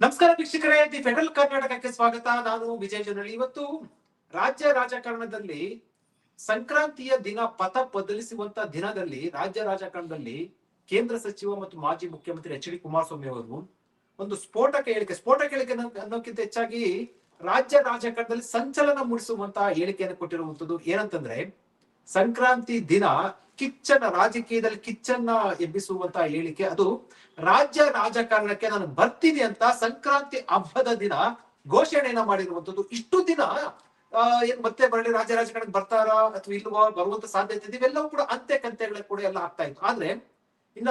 ನಮಸ್ಕಾರ ವೀಕ್ಷಕರೇ, the federal ಕರ್ನಾಟಕಕ್ಕೆ ಸ್ವಾಗತ. ನಾನು ವಿಜಯ್ ಜನಳ್ಳಿ. ಇವತ್ತು ರಾಜ್ಯ ರಾಜಕಾರಣದಲ್ಲಿ ಸಂಕ್ರಾಂತಿಯ ದಿನ ಪಥ ಬದಲಿಸುವಂತ ದಿನದಲ್ಲಿ ರಾಜ್ಯ ರಾಜಕಾರಣದಲ್ಲಿ ಕೇಂದ್ರ ಸಚಿವ ಮತ್ತು ಮಾಜಿ ಮುಖ್ಯಮಂತ್ರಿ ಎಚ್ ಡಿ ಕುಮಾರಸ್ವಾಮಿ ಅವರು ಒಂದು ಸ್ಫೋಟಕ ಹೇಳಿಕೆ ಸ್ಫೋಟಕ ಹೇಳಿಕೆ ಅನ್ನೋ- ಅನ್ನೋಕ್ಕಿಂತ ಹೆಚ್ಚಾಗಿ ರಾಜ್ಯ ರಾಜಕಾರಣದಲ್ಲಿ ಸಂಚಲನ ಮೂಡಿಸುವಂತಹ ಹೇಳಿಕೆಯನ್ನು ಕೊಟ್ಟಿರುವಂತದ್ದು ಏನಂತಂದ್ರೆ ಸಂಕ್ರಾಂತಿ ದಿನ ಕಿಚ್ಚನ ರಾಜಕೀಯದಲ್ಲಿ ಕಿಚ್ಚನ್ನ ಎಬ್ಬಿಸುವಂತ ಹೇಳಿಕೆ. ಅದು ರಾಜ್ಯ ರಾಜಕಾರಣಕ್ಕೆ ನಾನು ಬರ್ತೀನಿ ಅಂತ ಸಂಕ್ರಾಂತಿ ಹಬ್ಬದ ದಿನ ಘೋಷಣೆಯನ್ನ ಮಾಡಿರುವಂತದ್ದು ಇಷ್ಟು ದಿನ ಏನ್ ಮತ್ತೆ ಬರಲಿ ರಾಜ್ಯ ರಾಜಕಾರಣಕ್ಕೆ ಬರ್ತಾರಾ ಅಥವಾ ಇಲ್ವಾ, ಬರುವಂತ ಸಾಧ್ಯತೆ ಇದೆ? ಇವೆಲ್ಲವೂ ಕೂಡ ಅಂತ್ಯ ಕಂತೆಗಳ ಕೂಡ ಎಲ್ಲ ಆಗ್ತಾ ಇತ್ತು. ಆದ್ರೆ ಇನ್ನ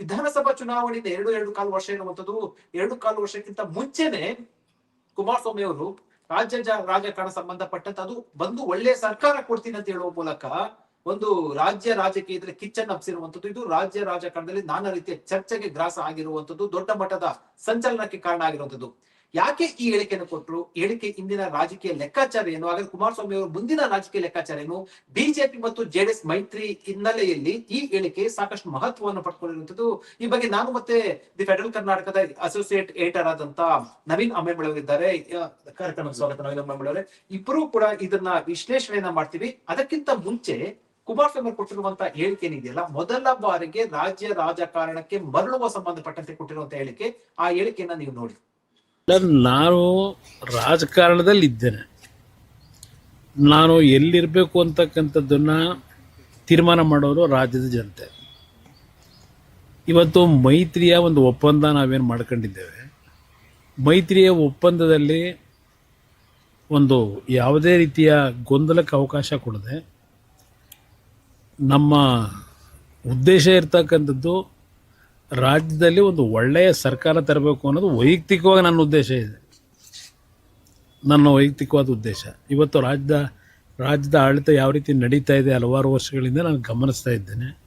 ವಿಧಾನಸಭಾ ಚುನಾವಣೆಯಿಂದ ಎರಡು ಎರಡು ಕಾಲು ವರ್ಷ ಇರುವಂತದ್ದು ಎರಡು ಕಾಲು ವರ್ಷಕ್ಕಿಂತ ಮುಂಚೆನೆ ಕುಮಾರಸ್ವಾಮಿ ಅವರು ರಾಜ್ಯ ರಾಜಕಾರಣ ಸಂಬಂಧಪಟ್ಟಂತ ಅದು ಬಂದು ಒಳ್ಳೆ ಸರ್ಕಾರ ಕೊಡ್ತೀನಿ ಅಂತ ಹೇಳುವ ಮೂಲಕ ಒಂದು ರಾಜ್ಯ ರಾಜಕೀಯದಲ್ಲಿ ಕಿಚ್ಚನ್ ಹಬ್ಸಿರುವಂತದ್ದು. ಇದು ರಾಜ್ಯ ರಾಜಕಾರಣದಲ್ಲಿ ನಾನಾ ರೀತಿಯ ಚರ್ಚೆಗೆ ಗ್ರಾಸ ಆಗಿರುವಂತದ್ದು, ದೊಡ್ಡ ಮಟ್ಟದ ಸಂಚಲನಕ್ಕೆ ಕಾರಣ ಆಗಿರುವಂತದ್ದು. ಯಾಕೆ ಈ ಹೇಳಿಕೆಯನ್ನು ಕೊಟ್ಟರು ಹೇಳಿಕೆ ಇಂದಿನ ರಾಜಕೀಯ ಲೆಕ್ಕಾಚಾರ ಏನು? ಹಾಗಾದ್ರೆ ಕುಮಾರಸ್ವಾಮಿ ಅವರು ಮುಂದಿನ ರಾಜಕೀಯ ಲೆಕ್ಕಾಚಾರ ಏನು? ಬಿಜೆಪಿ ಮತ್ತು ಜೆಡಿಎಸ್ ಮೈತ್ರಿ ಹಿನ್ನೆಲೆಯಲ್ಲಿ ಈ ಹೇಳಿಕೆ ಸಾಕಷ್ಟು ಮಹತ್ವವನ್ನು ಪಡ್ಕೊಂಡಿರುವಂತದ್ದು ಈ ಬಗ್ಗೆ ನಾನು ಮತ್ತೆ ದಿ ಫೆಡರಲ್ ಕರ್ನಾಟಕದ ಅಸೋಸಿಯೇಟ್ ಏಟರ್ ಆದಂತ ನವೀನ್ ಅಮ್ಮೆಂಬಳವರಿದ್ದಾರೆ ಕಾರ್ಯಕ್ರಮ ಸ್ವಾಗತ ನವೀನ್ ಅಮ್ಮೆಂಬಳವರೇ ಇಬ್ಬರು ಕೂಡ ಇದನ್ನ ವಿಶ್ಲೇಷಣೆಯನ್ನ ಮಾಡ್ತೀವಿ. ಅದಕ್ಕಿಂತ ಮುಂಚೆ ಕುಮಾರಸ್ವಾಮಿ ಅವರು ಕೊಟ್ಟಿರುವಂತ ಹೇಳಿಕೆ ಏನಿದೆಯಲ್ಲ, ಮೊದಲ ಬಾರಿಗೆ ರಾಜ್ಯ ರಾಜಕಾರಣಕ್ಕೆ ಮರಳುವ ಸಂಬಂಧಪಟ್ಟಂತೆ ಕೊಟ್ಟಿರುವಂತ ಹೇಳಿಕೆ. ಆ ಹೇಳಿಕೆಯನ್ನ ನೀವು ನೋಡಿ. ನಾನು ರಾಜಕಾರಣದಲ್ಲಿ ಇದ್ದೇನೆ ನಾನು ಎಲ್ಲಿರಬೇಕು ಅಂತಕ್ಕಂಥದ್ದನ್ನ ತೀರ್ಮಾನ ಮಾಡೋರು ರಾಜ್ಯದ ಜನತೆ. ಇವತ್ತು ಮೈತ್ರಿಯ ಒಂದು ಒಪ್ಪಂದ ನಾವೇನು ಮಾಡ್ಕೊಂಡಿದ್ದೇವೆ? ಮೈತ್ರಿಯ ಒಪ್ಪಂದದಲ್ಲಿ ಒಂದು ಯಾವುದೇ ರೀತಿಯ ಗೊಂದಲಕ್ಕೆ ಅವಕಾಶ ಕೊಡದೆ ನಮ್ಮ ಉದ್ದೇಶ ಇರ್ತಕ್ಕಂಥದ್ದು ರಾಜ್ಯದಲ್ಲಿ ಒಂದು ಒಳ್ಳೆಯ ಸರ್ಕಾರ ತರಬೇಕು ಅನ್ನೋದು ವೈಯಕ್ತಿಕವಾಗಿ ನನ್ನ ಉದ್ದೇಶ ಇದೆ. ನನ್ನ ವೈಯಕ್ತಿಕವಾದ ಉದ್ದೇಶ. ಇವತ್ತು ರಾಜ್ಯದ ರಾಜ್ಯದ ಆಡಳಿತ ಯಾವ ರೀತಿ ನಡೀತಾ ಇದೆ ಹಲವಾರು ವರ್ಷಗಳಿಂದ ನಾನು ಗಮನಿಸ್ತಾ ಇದ್ದೇನೆ.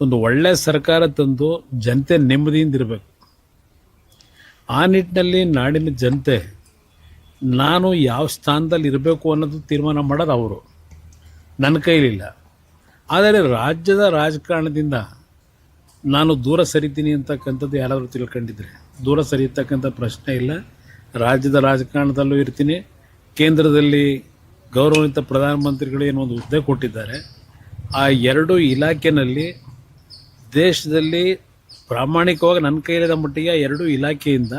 ಒಂದು ಒಳ್ಳೆಯ ಸರ್ಕಾರ ತಂದು ಜನತೆ ನೆಮ್ಮದಿಯಿಂದ ಇರಬೇಕು. ಆ ನಿಟ್ಟಿನಲ್ಲಿ ನಾಡಿನ ಜನತೆ, ನಾನು ಯಾವ ಸ್ಥಾನದಲ್ಲಿ ಇರಬೇಕು ಅನ್ನೋದು ತೀರ್ಮಾನ ಮಾಡೋದು ಅವರು. ನನ್ನ ಕೈಲಿಲ್ಲ. ಆದರೆ ರಾಜ್ಯದ ರಾಜಕಾರಣದಿಂದ ನಾನು ದೂರ ಸರಿತೀನಿ ಅಂತಕ್ಕಂಥದ್ದು ಯಾರಾದರೂ ತಿಳ್ಕೊಂಡಿದ್ರೆ. ದೂರ ಸರಿಯತಕ್ಕಂಥ ಪ್ರಶ್ನೆ ಇಲ್ಲ. ರಾಜ್ಯದ ರಾಜಕಾರಣದಲ್ಲೂ ಇರ್ತೀನಿ. ಕೇಂದ್ರದಲ್ಲಿ ಗೌರವಯುತ ಪ್ರಧಾನಮಂತ್ರಿಗಳು ಏನೋ ಒಂದು ಹುದ್ದೆ ಕೊಟ್ಟಿದ್ದಾರೆ. ಆ ಎರಡು ಇಲಾಖೆನಲ್ಲಿ ದೇಶದಲ್ಲಿ ಪ್ರಾಮಾಣಿಕವಾಗಿ ನನ್ನ ಕೈಲಿದ ಮಟ್ಟಿಗೆ ಎರಡು ಇಲಾಖೆಯಿಂದ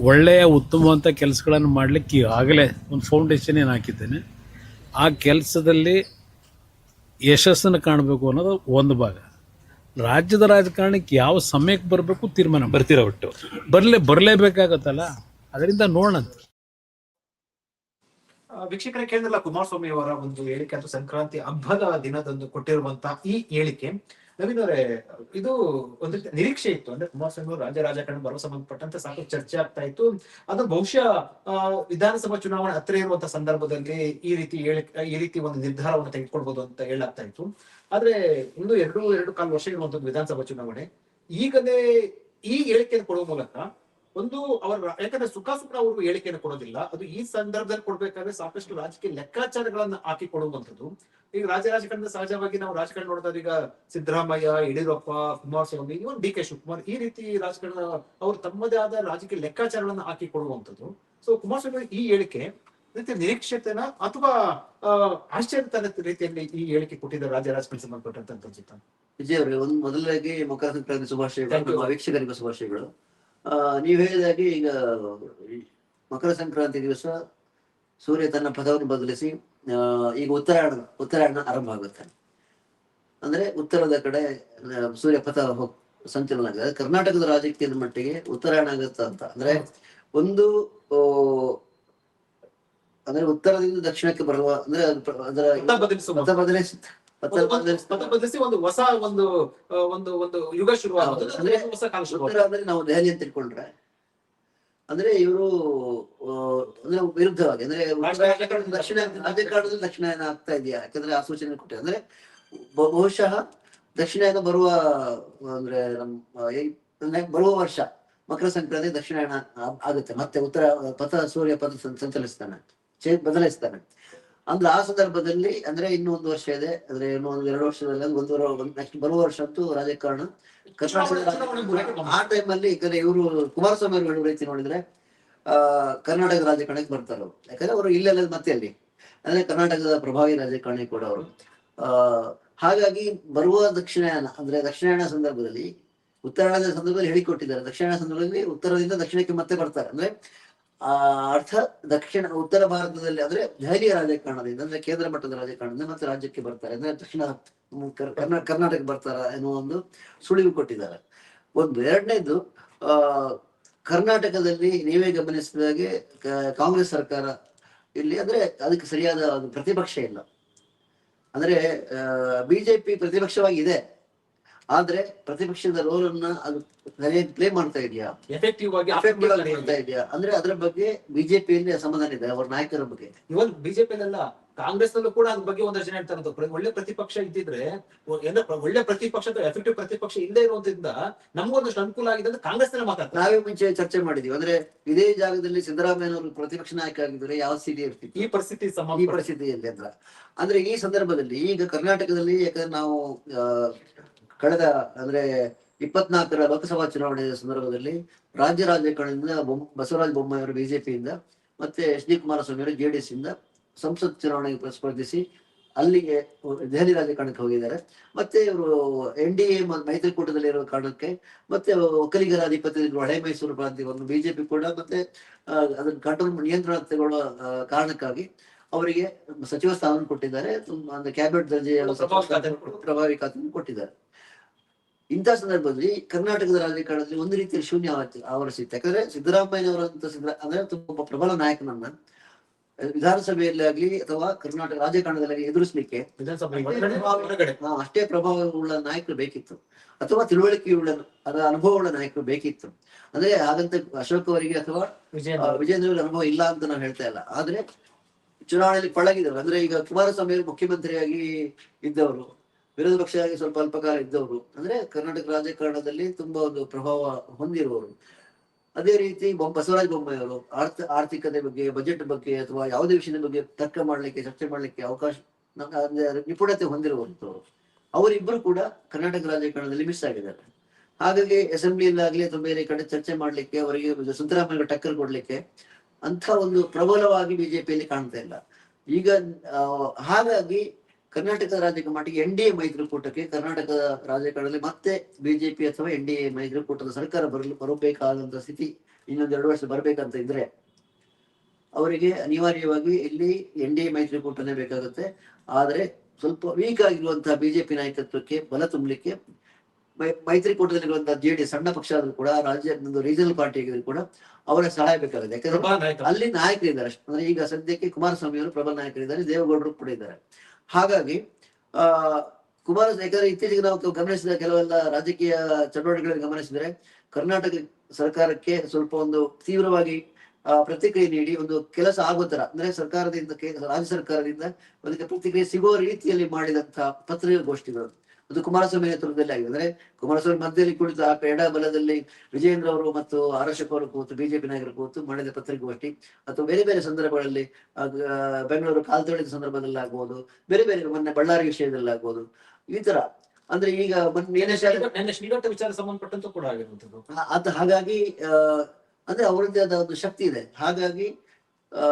ಒಳ್ಳೆಯ ಉತ್ತಮವಂಥ ಕೆಲಸಗಳನ್ನು ಮಾಡಲಿಕ್ಕೆ ಆಗಲೇ ಒಂದು ಫೌಂಡೇಶನ್ ಏನು ಹಾಕಿದ್ದೇನೆ. ಆ ಕೆಲಸದಲ್ಲಿ ಯಶಸ್ಸನ್ನು ಕಾಣಬೇಕು ಅನ್ನೋದು ಒಂದು ಭಾಗ. ರಾಜ್ಯದ ರಾಜಕಾರಣಕ್ಕೆ ಯಾವ ಸಮಯಕ್ಕೆ ಬರಬೇಕು ತೀರ್ಮಾನ ಬರ್ತೀರ ಒಟ್ಟು. ಬರಲೇ ಬರಲೇಬೇಕಾಗತ್ತಲ್ಲ? ಅದರಿಂದ ನೋಡೋಣ ಆ, ವೀಕ್ಷಕರೇ ಕೇಳಿದ್ರಲ್ಲ ಕುಮಾರಸ್ವಾಮಿ ಅವರ ಒಂದು ಹೇಳಿಕೆ ಅಥವಾ ಸಂಕ್ರಾಂತಿ ಹಬ್ಬದ ದಿನದಂದು ಕೊಟ್ಟಿರುವಂತಹ ಈ ಹೇಳಿಕೆ. ನವೀನ್ ಅವರೇ ಇದು ಒಂದು ನಿರೀಕ್ಷೆ ಇತ್ತು. ಅಂದ್ರೆ ಕುಮಾರಸ್ವಾಮಿ ಅವರು ರಾಜ್ಯ ರಾಜಕಾರಣ ಬರೋ ಸಂಬಂಧಪಟ್ಟಂತೆ ಸಾಕಷ್ಟು ಚರ್ಚೆ ಆಗ್ತಾ ಇತ್ತು. ಅದು ಬಹುಶಃ ವಿಧಾನಸಭಾ ಚುನಾವಣೆ ಹತ್ರ ಇರುವಂತ ಸಂದರ್ಭದಲ್ಲಿ ಈ ರೀತಿ ಈ ರೀತಿ ಒಂದು ನಿರ್ಧಾರವನ್ನು ತೆಗೆದುಕೊಳ್ಬಹುದು ಅಂತ ಹೇಳಾಗ್ತಾ ಇತ್ತು. ಆದ್ರೆ ಇನ್ನು ಎರಡು ಎರಡು ಕಾಲು ವರ್ಷ ಇರುವಂತದ್ದು ವಿಧಾನಸಭಾ ಚುನಾವಣೆ. ಈಗಲೇ ಈ ಹೇಳಿಕೆಯನ್ನು ಕೊಡುವ ಮೂಲಕ ಒಂದು ಅವರ ಯಾಕಂದ್ರೆ ಸುಖ ಸುಖ ಅವರು ಹೇಳಿಕೆಯನ್ನು ಕೊಡೋದಿಲ್ಲ. ಅದು ಈ ಸಂದರ್ಭದಲ್ಲಿ ಕೊಡ್ಬೇಕಾದ್ರೆ ಸಾಕಷ್ಟು ರಾಜಕೀಯ ಲೆಕ್ಕಾಚಾರಗಳನ್ನ ಹಾಕಿ ಕೊಡುವಂತದ್ದು ಈಗ ರಾಜ್ಯ ರಾಜಕಾರಣದ ಸಹಜವಾಗಿ ನಾವು ರಾಜಕಾರಣ ನೋಡಿದಾಗ ಈಗ Siddaramaiah Yediyurappa Kumaraswamy even D K Shivakumar ಈ ರೀತಿ ರಾಜಕಾರಣ ಅವ್ರು ತಮ್ಮದೇ ಆದ ರಾಜಕೀಯ ಲೆಕ್ಕಾಚಾರಗಳನ್ನ ಹಾಕಿ ಕೊಡುವಂತದ್ದು ಸೊ ಕುಮಾರಸ್ವಾಮಿ ಈ ಹೇಳಿಕೆ ರೀತಿ ನಿರೀಕ್ಷತೆನ ಅಥವಾ ಆಶ್ಚರ್ಯತನ ರೀತಿಯಲ್ಲಿ ಈ ಹೇಳಿಕೆ ಕೊಟ್ಟಿದ್ದ ರಾಜ್ಯ ರಾಜಕಾರಣ ಸಂಬಂಧಪಟ್ಟಂತ ಅನ್ಸುತ್ತಾ ವಿಜಯ್ ಅವರೇ ಒಂದು ಮೊದಲಾಗಿ ಮಕರ ಸಂಕ್ರಾಂತಿ ಶುಭಾಶಯಗಳು ವೀಕ್ಷಕರಿಗೆ you. ನಮ್ಮ ವೀಕ್ಷಕರಿಗೂ ಶುಭಾಶಯಗಳು. ಆ, ನೀವು ಹೇಳಿದಾಗೆ ಈಗ ಮಕರ ಸಂಕ್ರಾಂತಿ ದಿವಸ ಸೂರ್ಯ ತನ್ನ ಪದವನ್ನು ಬದಲಿಸಿ ಈಗ ಉತ್ತರಾಯಣ ಉತ್ತರಾಯಣ ಆರಂಭ ಆಗುತ್ತೆ. ಅಂದ್ರೆ ಉತ್ತರದ ಕಡೆ ಆ, ಸೂರ್ಯ ಪಥ ಹೋಗ್- ಸಂಚಲನ ಆಗಿದೆ ಕರ್ನಾಟಕದ ರಾಜಕೀಯದ ಮಟ್ಟಿಗೆ ಉತ್ತರಾಯಣ ಆಗುತ್ತೆ ಅಂತ. ಅಂದ್ರೆ ಒಂದು ಅಂದ್ರೆ ಉತ್ತರದಿಂದ ದಕ್ಷಿಣಕ್ಕೆ ಬರುವ ಅಂದ್ರೆ ಅದರ ಪಥ ಬದಲಿಸಿ ಒಂದು- ಒಂದು- ಬದಲಿಸಿ ಒಂದು ಹೊಸ ಒಂದು ಒಂದು ಒಂದು ಯುಗ ಶುರುವಾಗುತ್ತೆ. ಅಂದ್ರೆ ನಾವು ದೆಹಲಿ ಅಂತ ತಿಳ್ಕೊಂಡ್ರೆ ಅಂದ್ರೆ ಇವರು ಅಂದ್ರೆ ವಿರುದ್ಧವಾಗಿ ಅಂದ್ರೆ ದಕ್ಷಿಣ ರಾಜಕಾರಣದಲ್ಲಿ ದಕ್ಷಿಣಾಯನ ಆಗ್ತಾ ಇದೆಯಾ? ಯಾಕಂದ್ರೆ ಆ ಸೂಚನೆ ಕೊಟ್ಟೆ ಅಂದ್ರೆ ಬಹು- ಬಹುಶಃ ದಕ್ಷಿಣಾಯನ ಬರುವ ಅಂದ್ರೆ ನಮ್ಮ ಬರುವ ವರ್ಷ ಮಕರ ಸಂಕ್ರಾಂತಿ ದಕ್ಷಿಣಾಯನ ಆಗುತ್ತೆ. ಮತ್ತೆ ಉತ್ತರ ಪಥ ಸೂರ್ಯ ಪಥ ಸಂಚಲಿಸ್ತಾನೆ. ಚೇ- ಬದಲಾಯಿಸ್ತಾನೆ ಅಂದ್ರೆ ಆ ಸಂದರ್ಭದಲ್ಲಿ ಅಂದ್ರೆ ಇನ್ನೂ ಒಂದು ವರ್ಷ ಇದೆ. ಅಂದ್ರೆ ಇನ್ನೂ ಒಂದು ಎರಡು ವರ್ಷದಲ್ಲಿ ಒಂದು ಒಂದೂವರೆ ನೆಕ್ಸ್ಟ್ ಬರುವ ವರ್ಷ ಅಂತೂ ರಾಜಕಾರಣ ಆ ಟೈಮಲ್ಲಿ ಯಾಕಂದ್ರೆ ಇವರು ಕುಮಾರಸ್ವಾಮಿ ಅವರು ಹೇಳುವ ರೀತಿ ನೋಡಿದ್ರೆ ಆ ಕರ್ನಾಟಕ ರಾಜಕಾರಣಕ್ಕೆ ಬರ್ತಾರೆ ಅವರು. ಯಾಕಂದ್ರೆ ಅವರು ಇಲ್ಲೆಲ್ಲ ಮತ್ತೆ ಅಲ್ಲಿ. ಅಂದ್ರೆ ಕರ್ನಾಟಕದ ಪ್ರಭಾವಿ ರಾಜಕಾರಣಿ ಕೂಡ ಅವರು. ಆ ಹಾಗಾಗಿ ಬರುವ ದಕ್ಷಿಣಾಯನ ಅಂದ್ರೆ ದಕ್ಷಿಣಾಯನ ಸಂದರ್ಭದಲ್ಲಿ ಉತ್ತರಾಯಣದ ಸಂದರ್ಭದಲ್ಲಿ ಹೇಳಿಕೊಟ್ಟಿದ್ದಾರೆ. ದಕ್ಷಿಣಾಯನ ಸಂದರ್ಭದಲ್ಲಿ ಉತ್ತರದಿಂದ ದಕ್ಷಿಣಕ್ಕೆ ಮತ್ತೆ ಬರ್ತಾರೆ. ಅಂದ್ರೆ ಆ, ಅರ್ಥ ದಕ್ಷಿಣ ಉತ್ತರ ಭಾರತದಲ್ಲಿ ಅಂದ್ರೆ ದೆಹಲಿಯ ರಾಜಕಾರಣದಿಂದ, ಅಂದ್ರೆ ಕೇಂದ್ರ ಮಟ್ಟದ ರಾಜಕಾರಣದಿಂದ ಮತ್ತೆ ರಾಜ್ಯಕ್ಕೆ ಬರ್ತಾರೆ. ಅಂದ್ರೆ ದಕ್ಷಿಣ ಕರ್ನಾಟಕ ಕರ್- ಕರ್ನಾ, ಕರ್ನಾಟಕಕ್ಕೆ ಬರ್ತಾರ ಎನ್ನುವ ಒಂದು ಸುಳಿವು ಕೊಟ್ಟಿದ್ದಾರೆ. ಒಂದು, ಎರಡನೇದು, ಆ, ಕರ್ನಾಟಕದಲ್ಲಿ ನೀವೇ ಗಮನಿಸಿದಾಗೆ ಹಾಗೆ ಕಾಂಗ್ರೆಸ್ ಸರ್ಕಾರ ಇಲ್ಲಿ ಅಂದ್ರೆ ಅದಕ್ಕೆ ಸರಿಯಾದ ಒಂದು ಪ್ರತಿಪಕ್ಷ ಇಲ್ಲ. ಅಂದ್ರೆ ಬಿಜೆಪಿ ಪ್ರತಿಪಕ್ಷವಾಗಿ ಇದೆ ಆದ್ರೆ ಪ್ರತಿಪಕ್ಷದ ರೋಲ್ ಅನ್ನ ಅದು ಸರಿಯಾಗಿ ಪ್ಲೇ ಮಾಡ್ತಾ ಇದೆಯಾ? ಎಫೆಕ್ಟಿವ್ ಆಗಿ ಮಾಡ್ತಾ ಇದೆಯಾ? ಅಂದ್ರೆ ಅದ್ರ ಬಗ್ಗೆ ಬಿಜೆಪಿಯಲ್ಲಿ ಅಸಮಾಧಾನ ಇದೆ ಅವರ ನಾಯಕರ ಬಗ್ಗೆ. ಇವನ್ ಬಿಜೆಪಿಯಲ್ಲ ಕಾಂಗ್ರೆಸ್ ನಲ್ಲೂ ಕೂಡ ಅದ್ರ ಬಗ್ಗೆ ಒಂದಷ್ಟು ಜನ ಹೇಳ್ತಾರೆ ಒಳ್ಳೆ ಪ್ರತಿಪಕ್ಷ ಇದ್ದಿದ್ರೆ ಒಳ್ಳೆ ಪ್ರತಿಪಕ್ಷ ಎಫೆಕ್ಟಿವ್ ಪ್ರತಿಪಕ್ಷ ಇಲ್ಲದೆ ಇರೋದ್ರಿಂದ ನಮಗೊಂದಷ್ಟು ಅನುಕೂಲ ಆಗಿದೆ ಅಂತ ಕಾಂಗ್ರೆಸ್ನಲ್ಲಿ ಮಾತಾಡ್ತಾರೆ. ನಾವೇ ಮುಂಚೆ ಚರ್ಚೆ ಮಾಡಿದೀವಿ. ಅಂದ್ರೆ ಇದೇ ಜಾಗದಲ್ಲಿ ಸಿದ್ದರಾಮಯ್ಯನವರು ಪ್ರತಿಪಕ್ಷ ನಾಯಕ ಆಗಿದ್ರೆ ಯಾವ ಸ್ಥಿತಿ ಇರ್ತಿತ್ತು? ಈ ಪರಿಸ್ಥಿತಿ ಈ ಪರಿಸ್ಥಿತಿ ಪರಿಸ್ಥಿತಿಯಲ್ಲಿ ಅಂತ. ಅಂದ್ರೆ ಈ ಸಂದರ್ಭದಲ್ಲಿ ಈಗ ಕರ್ನಾಟಕದಲ್ಲಿ ಯಾಕಂದ್ರೆ ನಾವು ಕಳೆದ ಅಂದ್ರೆ ಇಪ್ಪತ್ನಾಲ್ಕರ ಲೋಕಸಭಾ ಚುನಾವಣೆಯ ಸಂದರ್ಭದಲ್ಲಿ ರಾಜ್ಯ ರಾಜಕಾರಣದಿಂದ ಬಸವರಾಜ ಬೊಮ್ಮಾಯಿ ಅವರು ಬಿಜೆಪಿಯಿಂದ ಮತ್ತೆ ಎಚ್ ಡಿ ಕುಮಾರಸ್ವಾಮಿ ಅವರು ಜೆಡಿಎಸ್ ಇಂದ ಸಂಸತ್ ಚುನಾವಣೆಗೆ ಸ್ಪರ್ಧಿಸಿ ಅಲ್ಲಿಗೆ ದೆಹಲಿ ರಾಜಕಾರಣಕ್ಕೆ ಹೋಗಿದ್ದಾರೆ. ಮತ್ತೆ ಇವರು ಎನ್ ಡಿ ಎ ಮೈತ್ರಿಕೂಟದಲ್ಲಿ ಇರುವ ಕಾರಣಕ್ಕೆ ಮತ್ತೆ ಒಕ್ಕಲಿಗರ ಅಧಿಪತ್ಯದಲ್ಲಿ ಹಳೆ ಮೈಸೂರು ಪ್ರಾಂತ್ಯವನ್ನು ಬಿಜೆಪಿ ಕೂಡ ಮತ್ತೆ ಅದನ್ನು ಕಂಟ್ರೋಲ್ ನಿಯಂತ್ರಣ ತಗೊಳ್ಳುವ ಕಾರಣಕ್ಕಾಗಿ ಅವರಿಗೆ ಸಚಿವ ಸ್ಥಾನ ಕೊಟ್ಟಿದ್ದಾರೆ. ಕ್ಯಾಬಿನೆಟ್ ದರ್ಜೆಯ ಒಂದು ಪ್ರಭಾವಿ ಖಾತೆಯನ್ನು ಕೊಟ್ಟಿದ್ದಾರೆ. ಇಂಥ ಸಂದರ್ಭದಲ್ಲಿ ಕರ್ನಾಟಕದ ರಾಜಕಾರಣದಲ್ಲಿ ಒಂದು ರೀತಿಯಲ್ಲಿ ಶೂನ್ಯ ಆವರಿಸಿ- ಆವರಿಸಿತ್ತು. ಯಾಕಂದ್ರೆ ಸಿದ್ದರಾಮಯ್ಯನವರಂತ ಸಿದ್ದ ಅಂದ್ರೆ ತುಂಬಾ ಪ್ರಬಲ ನಾಯಕನನ್ನ ವಿಧಾನಸಭೆಯಲ್ಲಿ ಆಗ್ಲಿ ಅಥವಾ ಕರ್ನಾಟಕ ರಾಜಕಾರಣದಲ್ಲಿ ಎದುರಿಸಲಿಕ್ಕೆ ಅಷ್ಟೇ ಪ್ರಭಾವ ಉಳ್ಳ ಪ್ರಭಾವವುಳ್ಳ ನಾಯಕರು ಬೇಕಿತ್ತು. ಅಥವಾ ತಿಳುವಳಿಕೆಯುಳ್ಳ ಅದರ ಅನುಭವವುಳ್ಳ ನಾಯಕರು ಬೇಕಿತ್ತು. ಅಂದ್ರೆ ಹಾಗಂತ ಅಶೋಕ್ ಅವರಿಗೆ ಅಥವಾ ವಿಜೇಂದ್ರ ಅನುಭವ ಇಲ್ಲ ಅಂತ ನಾವು ಹೇಳ್ತಾ ಇಲ್ಲ. ಆದ್ರೆ ಚುನಾವಣೆಯಲ್ಲಿ ಪಳಗಿದ್ರು ಅಂದ್ರೆ ಈಗ ಕುಮಾರಸ್ವಾಮಿ ಮುಖ್ಯಮಂತ್ರಿಯಾಗಿ ಇದ್ದವರು. ವಿರೋಧ ಪಕ್ಷವಾಗಿ ಸ್ವಲ್ಪ ಅಲ್ಪ ಕಾಲ ಇದ್ದವರು, ಅಂದ್ರೆ ಕರ್ನಾಟಕ ರಾಜಕಾರಣದಲ್ಲಿ ತುಂಬಾ ಒಂದು ಪ್ರಭಾವ ಹೊಂದಿರುವವರು. ಅದೇ ರೀತಿ ಬಸವರಾಜ ಬೊಮ್ಮಾಯಿ ಅವರು ಆರ್ಥ, ಆರ್ಥಿಕತೆ ಬಗ್ಗೆ ಬಜೆಟ್ ಬಗ್ಗೆ ಅಥವಾ ಯಾವುದೇ ವಿಷಯದ ಬಗ್ಗೆ ತರ್ಕ ಮಾಡ್ಲಿಕ್ಕೆ, ಚರ್ಚೆ ಮಾಡ್ಲಿಕ್ಕೆ ಅವಕಾಶ ನಿಪುಣತೆ ಹೊಂದಿರುವಂತವರು. ಅವರಿಬ್ಬರು ಕೂಡ ಕರ್ನಾಟಕ ರಾಜಕಾರಣದಲ್ಲಿ ಮಿಸ್ ಆಗಿದ್ದಾರೆ. ಹಾಗಾಗಿ ಅಸೆಂಬ್ಲಿಯಲ್ಲಾಗ್ಲಿ ಅಥವಾ ಬೇರೆ ಕಡೆ ಚರ್ಚೆ ಮಾಡ್ಲಿಕ್ಕೆ, ಅವರಿಗೆ ಸಿದ್ದರಾಮಯ್ಯ ಟಕ್ಕರ್ ಕೊಡ್ಲಿಕ್ಕೆ ಅಂತ ಒಂದು ಪ್ರಬಲವಾಗಿ ಬಿಜೆಪಿಯಲ್ಲಿ ಕಾಣ್ತಾ ಇಲ್ಲ. ಈಗ ಹಾಗಾಗಿ ಕರ್ನಾಟಕ ರಾಜ್ಯಕ್ಕೆ ಮಟ್ಟಿಗೆ ಎನ್ ಡಿ ಎ ಮೈತ್ರಿಕೂಟಕ್ಕೆ ಕರ್ನಾಟಕ ರಾಜ್ಯಗಳಲ್ಲಿ ಮತ್ತೆ ಬಿಜೆಪಿ ಅಥವಾ ಎನ್ ಡಿ ಎ ಮೈತ್ರಿಕೂಟದ ಸರ್ಕಾರ ಬರಲು ಬರಬೇಕಾದಂತ ಸ್ಥಿತಿ ಇನ್ನೊಂದು ಎರಡು ವರ್ಷ ಬರಬೇಕಂತ ಇದ್ರೆ ಅವರಿಗೆ ಅನಿವಾರ್ಯವಾಗಿ ಇಲ್ಲಿ ಎನ್ ಡಿ ಎ ಮೈತ್ರಿಕೂಟನೇ ಬೇಕಾಗುತ್ತೆ. ಆದರೆ ಸ್ವಲ್ಪ ವೀಕ್ ಆಗಿರುವಂತಹ ಬಿಜೆಪಿ ನಾಯಕತ್ವಕ್ಕೆ ಬಲ ತುಂಬಲಿಕ್ಕೆ ಮೈತ್ರಿಕೂಟದಲ್ಲಿರುವಂತಹ ಜೆ ಡಿ ಸಣ್ಣ ಪಕ್ಷ ಆದ್ರೂ ಕೂಡ ರಾಜ್ಯ ಒಂದು ರೀಜನಲ್ ಪಾರ್ಟಿ ಆಗಿದ್ರು ಕೂಡ ಅವರ ಸಹಾಯ ಬೇಕಾಗುತ್ತೆ. ಯಾಕಂದ್ರೆ ಅಲ್ಲಿ ನಾಯಕರಿದ್ದಾರೆ. ಅಂದ್ರೆ ಈಗ ಸದ್ಯಕ್ಕೆ ಕುಮಾರಸ್ವಾಮಿ ಅವರು ಪ್ರಬಲ ನಾಯಕರಿದ್ದಾರೆ ದೇವೇಗೌಡರು ಕೂಡ ಇದ್ದಾರೆ. ಹಾಗಾಗಿ, ಆ ಕುಮಾರ ಯಾಕಂದ್ರೆ ಇತ್ತೀಚೆಗೆ ನಾವು ಗಮನಿಸಿದ ಕೆಲವೆಲ್ಲ ರಾಜಕೀಯ ಚಟುವಟಿಕೆಗಳನ್ನು ಗಮನಿಸಿದ್ರೆ, ಕರ್ನಾಟಕ ಸರ್ಕಾರಕ್ಕೆ ಸ್ವಲ್ಪ ಒಂದು ತೀವ್ರವಾಗಿ ಪ್ರತಿಕ್ರಿಯೆ ನೀಡಿ, ಒಂದು ಕೆಲಸ ಆಗೋ ತರ ಅಂದ್ರೆ ಸರ್ಕಾರದಿಂದ ರಾಜ್ಯ ಸರ್ಕಾರದಿಂದ ಅದಕ್ಕೆ ಪ್ರತಿಕ್ರಿಯೆ ಸಿಗೋ ರೀತಿಯಲ್ಲಿ ಮಾಡಿದಂತಹ ಪತ್ರಿಕಾಗೋಷ್ಠಿಗಳು. ಅದು ಕುಮಾರಸ್ವಾಮಿ ನೇತೃತ್ವದಲ್ಲಿ ಆಗಿದೆ. ಅಂದ್ರೆ ಕುಮಾರಸ್ವಾಮಿ ಮಧ್ಯದಲ್ಲಿ ಕುಳಿತು ಆ ಎಡ ಬಲದಲ್ಲಿ ವಿಜಯೇಂದ್ರ ಅವರು ಮತ್ತು ಆರಶಕ್ ಅವರು ಕೂತು ಬಿಜೆಪಿ ನಾಯಕರು ಕೂತು ಮಾಡಿದ ಪತ್ರಿಕಾಗೋಷ್ಠಿ. ಅಥವಾ ಬೇರೆ ಬೇರೆ ಸಂದರ್ಭಗಳಲ್ಲಿ ಬೆಂಗಳೂರು ಕಾಲ್ತೊಳಿದ ಸಂದರ್ಭದಲ್ಲಿ ಆಗ್ಬೋದು ಬೇರೆ ಬೇರೆ ಮೊನ್ನೆ ಬಳ್ಳಾರಿ ವಿಷಯದಲ್ಲಿ ಆಗ್ಬೋದು ಈ ತರ. ಅಂದ್ರೆ ಈಗ ಶ್ರೀಗಂಠ ವಿಚಾರ ಸಂಬಂಧಪಟ್ಟಂತೂ ಕೂಡ ಆಗಿರುವಂತದ್ದು ಅದು ಹಾಗಾಗಿ ಅಂದ್ರೆ ಅವರದ್ದೇ ಆದ ಒಂದು ಶಕ್ತಿ ಇದೆ. ಹಾಗಾಗಿ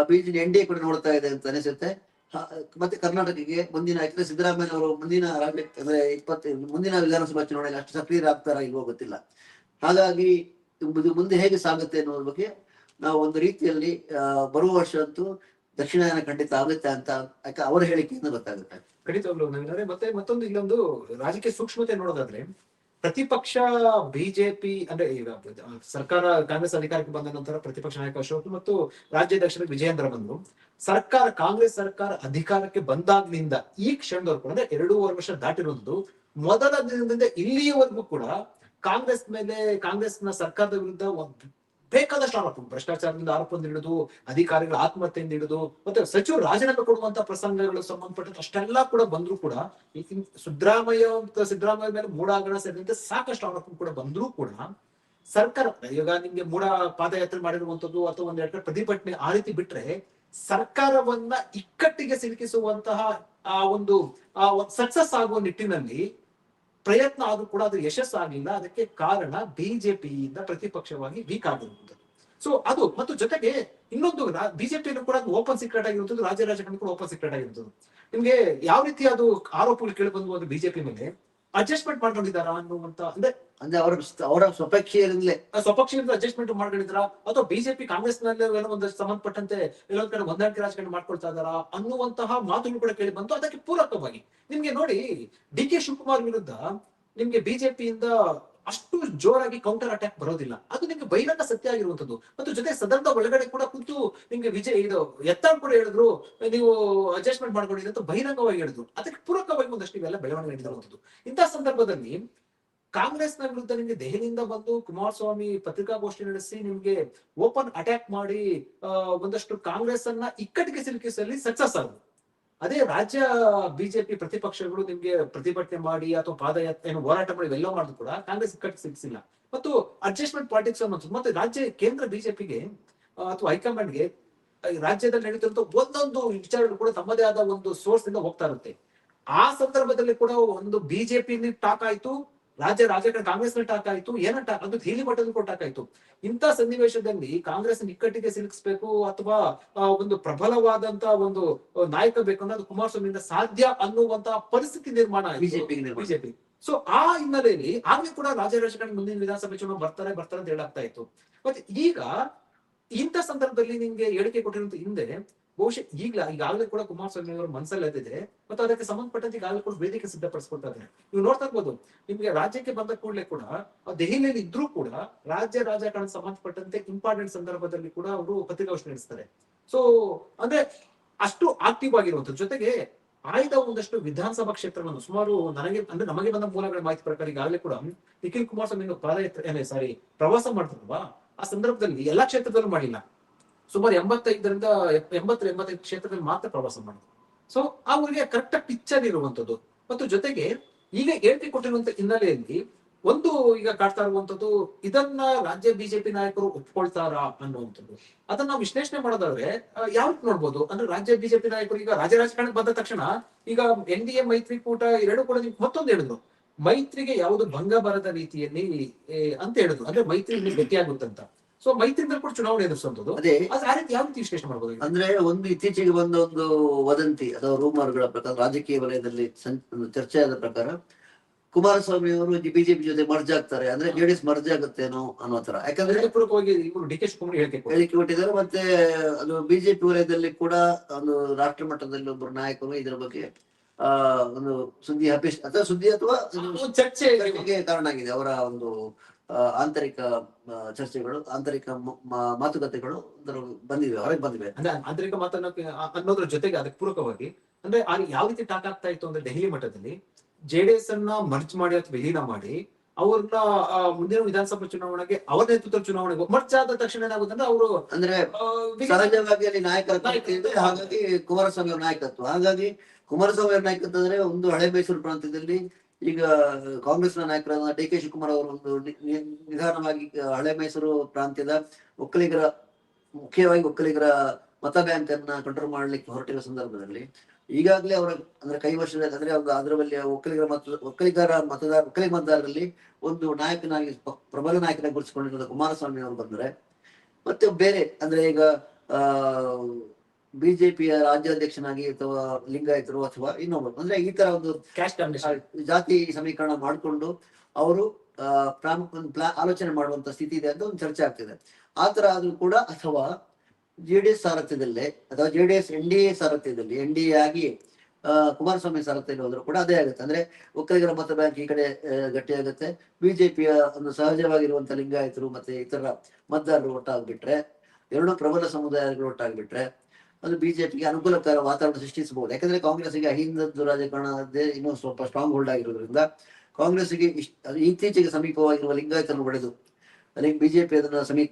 ಬಿಜೆಪಿ ಎನ್ ಡಿ ಎ ಕೂಡ ನೋಡ್ತಾ ಇದೆ ಅಂತ ಅನಿಸುತ್ತೆ. ಮತ್ತೆ ಕರ್ನಾಟಕಕ್ಕೆ ಮುಂದಿನ ಯಾಕಂದ್ರೆ ಸಿದ್ದರಾಮಯ್ಯ ಅವರು ಮುಂದಿನ ರಾಜ್ಯ, ಅಂದ್ರೆ ಇಪ್ಪತ್ತು, ಮುಂದಿನ ವಿಧಾನಸಭಾ ಚುನಾವಣೆಯಲ್ಲಿ ಅಷ್ಟು ಸಕ್ರಿಯರಾಗ್ತಾರಾ ಇಲ್ವೋ ಗೊತ್ತಿಲ್ಲ. ಹಾಗಾಗಿ ಮುಂದೆ ಹೇಗೆ ಸಾಗುತ್ತೆ ಅನ್ನೋದ್ರ ಬಗ್ಗೆ ನಾವು ಒಂದು ರೀತಿಯಲ್ಲಿ ಬರುವ ವರ್ಷ ಅಂತೂ ದಕ್ಷಿಣಾಯನ ಖಂಡಿತ ಆಗುತ್ತೆ ಅಂತ ಯಾಕೆ ಅವರ ಹೇಳಿಕೆಯಿಂದ ಗೊತ್ತಾಗುತ್ತೆ. ಖಂಡಿತವಾಗ್ಲೂ ಅಂದ್ರೆ ಮತ್ತೆ ಮತ್ತೊಂದು ಇಲ್ಲೊಂದು ರಾಜಕೀಯ ಸೂಕ್ಷ್ಮತೆ ನೋಡೋದಾದ್ರೆ ಪ್ರತಿಪಕ್ಷ ಬಿಜೆಪಿ, ಅಂದ್ರೆ ಸರ್ಕಾರ ಕಾಂಗ್ರೆಸ್ ಅಧಿಕಾರಕ್ಕೆ ಬಂದ ನಂತರ ಪ್ರತಿಪಕ್ಷ ನಾಯಕ ಅಶೋಕ್ ಮತ್ತು ರಾಜ್ಯಾಧ್ಯಕ್ಷರ ವಿಜಯೇಂದ್ರ ಬಂದ್ರು. ಸರ್ಕಾರ, ಕಾಂಗ್ರೆಸ್ ಸರ್ಕಾರ ಅಧಿಕಾರಕ್ಕೆ ಬಂದಾಗ್ಲಿಂದ ಈ ಕ್ಷಣದವರೆಗೂ ಅಂದ್ರೆ ಎರಡೂವರೆ ವರ್ಷ ದಾಟಿರೋದು, ಮೊದಲ ದಿನದಿಂದ ಇಲ್ಲಿಯವರೆಗೂ ಕೂಡ ಕಾಂಗ್ರೆಸ್ ಮೇಲೆ, ಕಾಂಗ್ರೆಸ್ನ ಸರ್ಕಾರದ ವಿರುದ್ಧ ಬೇಕಾದಷ್ಟು ಆರೋಪ, ಭ್ರಷ್ಟಾಚಾರದಿಂದ ಆರೋಪ ನೀಡುದು, ಅಧಿಕಾರಿಗಳ ಆತ್ಮಹತ್ಯೆಯಿಂದ ಹಿಡಿದು ಮತ್ತೆ ಸಚಿವರು ರಾಜೀನಾಮೆ ಕೊಡುವಂತ ಪ್ರಸಂಗಗಳು ಸಂಬಂಧಪಟ್ಟ ಅಷ್ಟೆಲ್ಲ ಕೂಡ ಬಂದ್ರು ಕೂಡ ಸಿದ್ದರಾಮಯ್ಯ ಸಿದ್ದರಾಮಯ್ಯ ಮೇಲೆ ಮೂಡಾಗಣ ಸೇರಿದಂತೆ ಸಾಕಷ್ಟು ಆರೋಪ ಕೂಡ ಬಂದ್ರು ಕೂಡ, ಸರ್ಕಾರ ಈಗ ನಿಮ್ಗೆ ಮೂಡ ಪಾದಯಾತ್ರೆ ಮಾಡಿರುವಂತದ್ದು ಅಥವಾ ಒಂದ್ ಎರಡು ಪ್ರತಿಭಟನೆ ಆ ರೀತಿ ಬಿಟ್ರೆ ಸರ್ಕಾರವನ್ನ ಇಕ್ಕಟ್ಟಿಗೆ ಸಿಲುಕಿಸುವಂತಹ ಆ ಒಂದು, ಆ ಸಕ್ಸಸ್ ಆಗುವ ನಿಟ್ಟಿನಲ್ಲಿ ಪ್ರಯತ್ನ ಆದ್ರೂ ಕೂಡ ಅದು ಯಶಸ್ಸಾಗಿಲ್ಲ. ಅದಕ್ಕೆ ಕಾರಣ ಬಿಜೆಪಿಯಿಂದ ಪ್ರತಿಪಕ್ಷವಾಗಿ ವೀಕ್ ಆಗಿರುವುದು ಸೊ ಅದು ಮತ್ತು ಜೊತೆಗೆ ಇನ್ನೊಂದು ಬಿಜೆಪಿಯನ್ನು ಕೂಡ ಓಪನ್ ಸೀಕ್ರೆಟ್ ಆಗಿರುತ್ತದೆ ರಾಜ್ಯ ರಾಜಕಾರಣ ಕೂಡ ಓಪನ್ ಸೀಕ್ರೆಟ್ ಆಗಿರುತ್ತದೆ ನಿಮ್ಗೆ ಯಾವ ರೀತಿ ಅದು ಆರೋಪಗಳು ಕೇಳಿ ಬಂದು ಬಿಜೆಪಿ ಮೇಲೆ? ಅಡ್ಜಸ್ಟ್ಮೆಂಟ್ ಮಾಡ್ಕೊಂಡಿದ್ದಾರಾ ಅನ್ನುವಂತ ಅಂದ್ರೆ ಅಂದ್ರೆ ಅವರ ಅವರ ಸ್ವಪಕ್ಷೀಯರಿಂದಲೇ. ಸ್ವಪಕ್ಷದಿಂದ ಅಡ್ಜಸ್ಟ್ಮೆಂಟ್ ಮಾಡ್ಕೊಂಡಿದ್ರ ಅಥವಾ ಬಿಜೆಪಿ ಕಾಂಗ್ರೆಸ್ನಲ್ಲಿ ಒಂದಷ್ಟು ಸಂಬಂಧಪಟ್ಟಂತೆ ಎಲ್ಲೊಂದ್ ಕಡೆ ಹೊಂದಾಣಿಕೆ ರಾಜಕಾರಣ ಮಾಡ್ಕೊಳ್ತಾ ಇದಾರ ಅನ್ನುವಂತಹ ಮಾತುಗಳು ಕೂಡ ಕೇಳಿ ಬಂತು. ಅದಕ್ಕೆ ಪೂರಕವಾಗಿ ನಿಮ್ಗೆ ನೋಡಿ ಡಿ ಕೆ ಶಿವಕುಮಾರ್ ವಿರುದ್ಧ ನಿಮ್ಗೆ ಬಿಜೆಪಿಯಿಂದ ಅಷ್ಟು ಜೋರಾಗಿ ಕೌಂಟರ್ ಅಟ್ಯಾಕ್ ಬರೋದಿಲ್ಲ. ಅದು ನಿಮಗೆ ಬಹಿರಂಗ ಸತ್ಯ ಆಗಿರುವಂತದ್ದು ಮತ್ತು ಜೊತೆ ಸದನದ ಒಳಗಡೆ ಕೂಡ ಕೂತು ನಿಮ್ಗೆ ವಿಜಯ್ ಇದು ಎತ್ತಾಳ್ ಕೂಡ ಹೇಳಿದ್ರು, ನೀವು ಅಡ್ಜಸ್ಟ್ಮೆಂಟ್ ಮಾಡ್ಕೊಂಡಿದ್ರೆ ಅಂತ ಬಹಿರಂಗವಾಗಿ ಹೇಳಿದ್ರು. ಅದಕ್ಕೆ ಪೂರಕವಾಗಿ ಒಂದಷ್ಟು ಇವೆಲ್ಲ ಬೆಳವಣಿಗೆ ನೀಡಿರುವಂತದ್ದು ಇಂತಹ ಸಂದರ್ಭದಲ್ಲಿ ಕಾಂಗ್ರೆಸ್ನ ವಿರುದ್ಧ ನಿಮ್ಗೆ ದೆಹಲಿಯಿಂದ ಬಂದು ಕುಮಾರಸ್ವಾಮಿ ಪತ್ರಿಕಾಗೋಷ್ಠಿ ನಡೆಸಿ ನಿಮ್ಗೆ ಓಪನ್ ಅಟ್ಯಾಕ್ ಮಾಡಿ ಒಂದಷ್ಟು ಕಾಂಗ್ರೆಸ್ ಅನ್ನ ಇಕ್ಕಟ್ಟಿಗೆ ಸಿಲುಕಿಸಲಿ ಸಕ್ಸಸ್ ಆದ್ರು ಅದೇ ರಾಜ್ಯ ಬಿಜೆಪಿ ಪ್ರತಿಪಕ್ಷಗಳು ನಿಮ್ಗೆ ಪ್ರತಿಭಟನೆ ಮಾಡಿ ಅಥವಾ ಪಾದಯಾತ್ರೆ ಏನು ಹೋರಾಟ ಮಾಡಿ ಎಲ್ಲೋ ಮಾಡಿದ್ರು ಕೂಡ ಕಾಂಗ್ರೆಸ್ ಕಟ್ ಸಿಗ್ಸಿಲ್ಲ. ಮತ್ತು ಅಡ್ಜಸ್ಟ್ಮೆಂಟ್ ಪಾಲಿಟಿಕ್ಸ್ ಅನ್ನೋದು ಮತ್ತೆ ರಾಜ್ಯ, ಕೇಂದ್ರ ಬಿಜೆಪಿಗೆ ಅಥವಾ ಹೈಕಮಾಂಡ್ಗೆ ರಾಜ್ಯದಲ್ಲಿ ನಡೀತಿರುವಂತ ಒಂದೊಂದು ವಿಚಾರಗಳು ಕೂಡ ತಮ್ಮದೇ ಆದ ಒಂದು ಸೋರ್ಸ್ ಇಂದ ಹೋಗ್ತಾ ಇರುತ್ತೆ. ಆ ಸಂದರ್ಭದಲ್ಲಿ ಕೂಡ ಒಂದು ಬಿಜೆಪಿ ಟಾಕ್ ಆಯ್ತು. ರಾಜ್ಯ ರಾಜಕಾರಣ ಕಾಂಗ್ರೆಸ್ ಟಾಕ್ ಆಯ್ತು ಏನ ಟಾಕ್ ಅದು ಕೂಡ ಟಾಕ್ ಆಯ್ತು. ಇಂಥ ಸನ್ನಿವೇಶದಲ್ಲಿ ಕಾಂಗ್ರೆಸ್ ನಿಕ್ಕಟ್ಟಿಗೆ ಸಿಲುಕಿಸ್ಬೇಕು ಅಥವಾ ಒಂದು ಪ್ರಬಲವಾದಂತ ಒಂದು ನಾಯಕ ಬೇಕು ಅನ್ನೋದು ಕುಮಾರ್ ಕುಮಾರಸ್ವಾಮಿಯಿಂದ ಸಾಧ್ಯ ಅನ್ನುವಂತ ಪರಿಸ್ಥಿತಿ ನಿರ್ಮಾಣ ಬಿಜೆಪಿ. ಬಿಜೆಪಿ. ಸೊ ಆ ಹಿನ್ನೆಲೆಯಲ್ಲಿ ಆಗ್ಲೇ ಕೂಡ ರಾಜ್ಯ ರಾಜಕಾರಣ ಮುಂದಿನ ವಿಧಾನಸಭೆ ಚುನಾವಣೆ ಬರ್ತಾರೆ ಬರ್ತಾರೆ ಅಂತ ಹೇಳಾಗ್ತಾ ಇತ್ತು. ಮತ್ತೆ ಈಗ ಇಂಥ ಸಂದರ್ಭದಲ್ಲಿ ನಿಮ್ಗೆ ಹೇಳಿಕೆ ಕೊಟ್ಟಿರುವಂತ ಹಿಂದೆ ಬಹುಶಃ ಈಗ ಈಗಾಗಲೇ ಕೂಡ ಕುಮಾರಸ್ವಾಮಿ ಅವರು ಮನಸ್ಸಲ್ಲಿ ಎದ್ದಿದ್ರೆ ಮತ್ತು ಅದಕ್ಕೆ ಸಂಬಂಧಪಟ್ಟಂತೆ ಈಗಾಗಲೇ ಕೂಡ ವೇದಿಕೆ ಸಿದ್ಧಪಡಿಸ್ಕೊಳ್ತಾ ಇದ್ದಾರೆ. ನೀವು ನೋಡ್ತಾ ಇರ್ಬೋದು, ನಿಮ್ಗೆ ರಾಜ್ಯಕ್ಕೆ ಬಂದ ಕೂಡಲೇ ಕೂಡ ದೆಹಲಿಯಲ್ಲಿ ಇದ್ರೂ ಕೂಡ ರಾಜ್ಯ ರಾಜಕಾರಣ ಸಂಬಂಧಪಟ್ಟಂತೆ ಇಂಪಾರ್ಟೆಂಟ್ ಸಂದರ್ಭದಲ್ಲಿ ಕೂಡ ಅವರು ಪತ್ರಿಕಾಗೋಷ್ಠಿ ನಡೆಸ್ತಾರೆ. ಸೊ ಅಂದ್ರೆ ಅಷ್ಟು ಆಕ್ಟಿವ್ ಆಗಿರುವಂತ ಜೊತೆಗೆ ಆಯ್ದ ಒಂದಷ್ಟು ವಿಧಾನಸಭಾ ಕ್ಷೇತ್ರಗಳನ್ನು ಸುಮಾರು ನನಗೆ, ಅಂದ್ರೆ ನಮಗೆ ಬಂದ ಮೂಲಗಳ ಮಾಹಿತಿ ಪ್ರಕಾರ ಈಗಾಗಲೇ ಕೂಡ ನಿಖಿಲ್ ಕುಮಾರಸ್ವಾಮಿ ಪಾದಯಾತ್ರೆ ಸಾರಿ ಪ್ರವಾಸ ಮಾಡ್ತಾರಲ್ವಾ ಆ ಸಂದರ್ಭದಲ್ಲಿ ಎಲ್ಲಾ ಕ್ಷೇತ್ರದಲ್ಲೂ ಮಾಡಿಲ್ಲ. ಸುಮಾರು ಎಂಬತ್ತೈದರಿಂದ ಎಂಬತ್ತರ ಎಂಬತ್ತೈದು ಕ್ಷೇತ್ರದಲ್ಲಿ ಮಾತ್ರ ಪ್ರವಾಸ ಮಾಡಿದ್ರು. ಸೊ ಅವರಿಗೆ ಕರೆಕ್ಟ್ ಆಗಿ ಪಿಕ್ಚರ್ ಇರುವಂತದ್ದು ಮತ್ತು ಜೊತೆಗೆ ಈಗ ಹೇಳ್ತಿ ಕೊಟ್ಟಿರುವಂತ ಹಿನ್ನೆಲೆಯಲ್ಲಿ ಒಂದು ಈಗ ಕಾಡ್ತಾ ಇರುವಂತದ್ದು ಇದನ್ನ ರಾಜ್ಯ ಬಿಜೆಪಿ ನಾಯಕರು ಒಪ್ಕೊಳ್ತಾರಾ ಅನ್ನುವಂಥದ್ದು. ಅದನ್ನ ನಾವು ವಿಶ್ಲೇಷಣೆ ಮಾಡೋದಾದ್ರೆ ಆ, ಯಾವ ನೋಡ್ಬೋದು? ಅಂದ್ರೆ ರಾಜ್ಯ ಬಿಜೆಪಿ ನಾಯಕರು ಈಗ ರಾಜ್ಯ ರಾಜಕಾರಣಕ್ಕೆ ಬಂದ ತಕ್ಷಣ ಈಗ ಎನ್ ಡಿ ಎ ಮೈತ್ರಿಕೂಟ ಎರಡು ಕೂಡ ಮತ್ತೊಂದು ಹೇಳಿದ್ರು. ಮೈತ್ರಿಗೆ ಯಾವುದು ಭಂಗ ಬರದ ರೀತಿಯಲ್ಲಿ ಅಂತ ಹೇಳಿದ್ರು. ಅಂದ್ರೆ ಮೈತ್ರಿ ಗಟ್ಟಿಯಾಗುತ್ತಂತ ಸೊ ಮೈತ್ರಿಯಿಂದ ಕೂಡ ಚುನಾವಣೆ ಎದುರಿಸುವಂತದ್ದು ಅದೇ. ಅದು ಆ ರೀತಿ ಯಾವ ರೀತಿ ವಿಶ್ಲೇಷಣೆ ಮಾಡಬಹುದು ಅಂದ್ರೆ ಒಂದು ಇತ್ತೀಚೆಗೆ ಬಂದ ಒಂದು ವದಂತಿ ಅಥವಾ ರೂಮರ್ಗಳ ಪ್ರಕಾರ ರಾಜಕೀಯ ವಲಯದಲ್ಲಿ ಚರ್ಚೆ ಆದ ಪ್ರಕಾರ ಕುಮಾರಸ್ವಾಮಿ ಅವರು ಬಿಜೆಪಿ ಜೊತೆ ಮರ್ಜ್ ಆಗ್ತಾರೆ. ಅಂದ್ರೆ ಜೆಡಿಎಸ್ ಮರ್ಜ್ ಆಗುತ್ತೇನೋ ಅನ್ನೋ ತರ ಯಾಕಂದ್ರೆ ಡಿ ಕೆ ಶಿವಕುಮಾರ್ ಹೇಳಿಕೆ ಕೊಟ್ಟಿದ್ದಾರೆ. ಮತ್ತೆ ಅದು ಬಿಜೆಪಿ ವಲಯದಲ್ಲಿ ಕೂಡ ಒಂದು ರಾಷ್ಟ್ರ ಮಟ್ಟದಲ್ಲಿ ಒಬ್ಬರು ನಾಯಕರು ಇದರ ಬಗ್ಗೆ ಆ ಒಂದು ಸುದ್ದಿ ಹಬ್ಬಿಸ್ ಅಥವಾ ಸುದ್ದಿ ಅಥವಾ ಚರ್ಚೆ ಕಾರಣ ಆಗಿದೆ ಅವರ ಒಂದು ಆಂತರಿಕ ಚರ್ಚೆಗಳು ಆಂತರಿಕ ಮಾತುಕತೆಗಳು ಬಂದಿವೆ ಹೊರಗೆ ಬಂದಿವೆ. ಅಂದ್ರೆ ಆಂತರಿಕ ಮಾತನ್ನ ಅನ್ನೋದ್ರ ಜೊತೆಗೆ ಅದಕ್ಕೆ ಪೂರಕವಾಗಿ ಅಂದ್ರೆ ಆ ಯಾವ ರೀತಿ ಟಾಕ್ ಆಗ್ತಾ ಇತ್ತು ಅಂದ್ರೆ ದೆಹಲಿ ಮಟ್ಟದಲ್ಲಿ ಜೆಡಿಎಸ್ ಅನ್ನ ಮರ್ಚ್ ಮಾಡಿ ಅಥವಾ ವಿಲೀನ ಮಾಡಿ ಅವ್ರನ್ನ ಮುಂದಿನ ವಿಧಾನಸಭಾ ಚುನಾವಣೆಗೆ ಅವರ ನೇತೃತ್ವ ಚುನಾವಣೆಗೆ ಮರ್ಚ್ ಆದ ತಕ್ಷಣ ಏನಾಗುತ್ತೆ ಅಂದ್ರೆ ಅವರು ಅಂದ್ರೆ ಸಹಜವಾಗಿ ಅಲ್ಲಿ ನಾಯಕತ್ವ ಇದೆ ಹಾಗಾಗಿ ಕುಮಾರಸ್ವಾಮಿ ಅವರ ನಾಯಕತ್ವ. ಹಾಗಾಗಿ ಕುಮಾರಸ್ವಾಮಿ ಅವರ ನಾಯಕತ್ವ ಅಂದ್ರೆ ಒಂದು ಹಳೆ ಮೈಸೂರು ಪ್ರಾಂತ್ಯದಲ್ಲಿ ಈಗ ಕಾಂಗ್ರೆಸ್ನ ನಾಯಕರಾದ ಡಿ ಕೆ ಶಿವಕುಮಾರ್ ಅವರು ಒಂದು ನಿಧಾನವಾಗಿ ಹಳೆ ಮೈಸೂರು ಪ್ರಾಂತ್ಯದ ಒಕ್ಕಲಿಗರ, ಮುಖ್ಯವಾಗಿ ಒಕ್ಕಲಿಗರ ಮತ ಬ್ಯಾಂಕ್ ಅನ್ನ ಕಂಟ್ರೋಲ್ ಮಾಡ್ಲಿಕ್ಕೆ ಹೊರಟಿರುವ ಸಂದರ್ಭದಲ್ಲಿ ಈಗಾಗಲೇ ಅವರ, ಅಂದ್ರೆ ಕೈ ವರ್ಷದ ಅಂದ್ರೆ ಅವ್ರ ಅದರಲ್ಲಿ ಒಕ್ಕಲಿಗರ ಮತ, ಒಕ್ಕಲಿಗರ ಮತದಾರ, ಒಕ್ಕಲಿಗ ಮತದಾರರಲ್ಲಿ ಒಂದು ನಾಯಕನಾಗಿ ಪ್ರಬಲ ನಾಯಕನಾಗಿ ಗುರುತಿಸಿಕೊಂಡಿರುವ ಕುಮಾರಸ್ವಾಮಿ ಅವರು ಬಂದ್ರೆ ಮತ್ತೆ ಬೇರೆ, ಅಂದ್ರೆ ಈಗ, ಆ ಬಿಜೆಪಿಯ ರಾಜ್ಯಾಧ್ಯಕ್ಷನಾಗಿ ಅಥವಾ ಲಿಂಗಾಯತರು ಅಥವಾ ಇನ್ನೊಬ್ಬರು. ಅಂದ್ರೆ ಈ ತರ ಒಂದು ಜಾತಿ ಸಮೀಕರಣ ಮಾಡಿಕೊಂಡು ಅವರು ಆಲೋಚನೆ ಮಾಡುವಂತ ಸ್ಥಿತಿ ಇದೆ ಅಂತ ಒಂದು ಚರ್ಚೆ ಆಗ್ತಿದೆ. ಆ ತರ ಆದ್ರೂ ಕೂಡ ಅಥವಾ ಜೆಡಿಎಸ್ ಸಾರಥ್ಯದಲ್ಲೇ ಅಥವಾ ಜೆಡಿಎಸ್ ಎನ್ ಡಿ ಎ ಸಾರಥ್ಯದಲ್ಲಿ ಎನ್ ಡಿ ಎ ಆಗಿ ಕುಮಾರಸ್ವಾಮಿ ಸಾರಥ್ಯದಲ್ಲಿ ಹೋದ್ರು ಕೂಡ ಅದೇ ಆಗುತ್ತೆ. ಅಂದ್ರೆ ಒಕ್ಕಲಿಗರ ಮತ ಬ್ಯಾಂಕ್ ಈ ಕಡೆ ಗಟ್ಟಿಯಾಗುತ್ತೆ. ಬಿಜೆಪಿಯ ಒಂದು ಸಹಜವಾಗಿರುವಂತ ಲಿಂಗಾಯತರು ಮತ್ತೆ ಇತರ ಮತದಾರರು ಒಟ್ಟಾಗ್ಬಿಟ್ರೆ ಎರಡು ಪ್ರಬಲ ಸಮುದಾಯಗಳು ಒಟ್ಟಾಗ್ಬಿಟ್ರೆ ಅದು ಬಿಜೆಪಿಗೆ ಅನುಕೂಲಕರ ವಾತಾವರಣ ಸೃಷ್ಟಿಸಬಹುದು. ಯಾಕಂದ್ರೆ ಕಾಂಗ್ರೆಸ್ಗೆ ಅಹಿಂದದ್ದು ರಾಜಕಾರಣದೇ ಇನ್ನೂ ಸ್ವಲ್ಪ ಸ್ಟ್ರಾಂಗ್ ಹೋಲ್ಡ್ ಆಗಿರೋದ್ರಿಂದ ಕಾಂಗ್ರೆಸ್ಗೆ ಇತ್ತೀಚೆಗೆ ಸಮೀಪವಾಗಿರುವ ಲಿಂಗಾಯತನ್ನು ಒಡೆದು ಅಲ್ಲಿ ಬಿಜೆಪಿ ಅದನ್ನ ಸಮೀಪ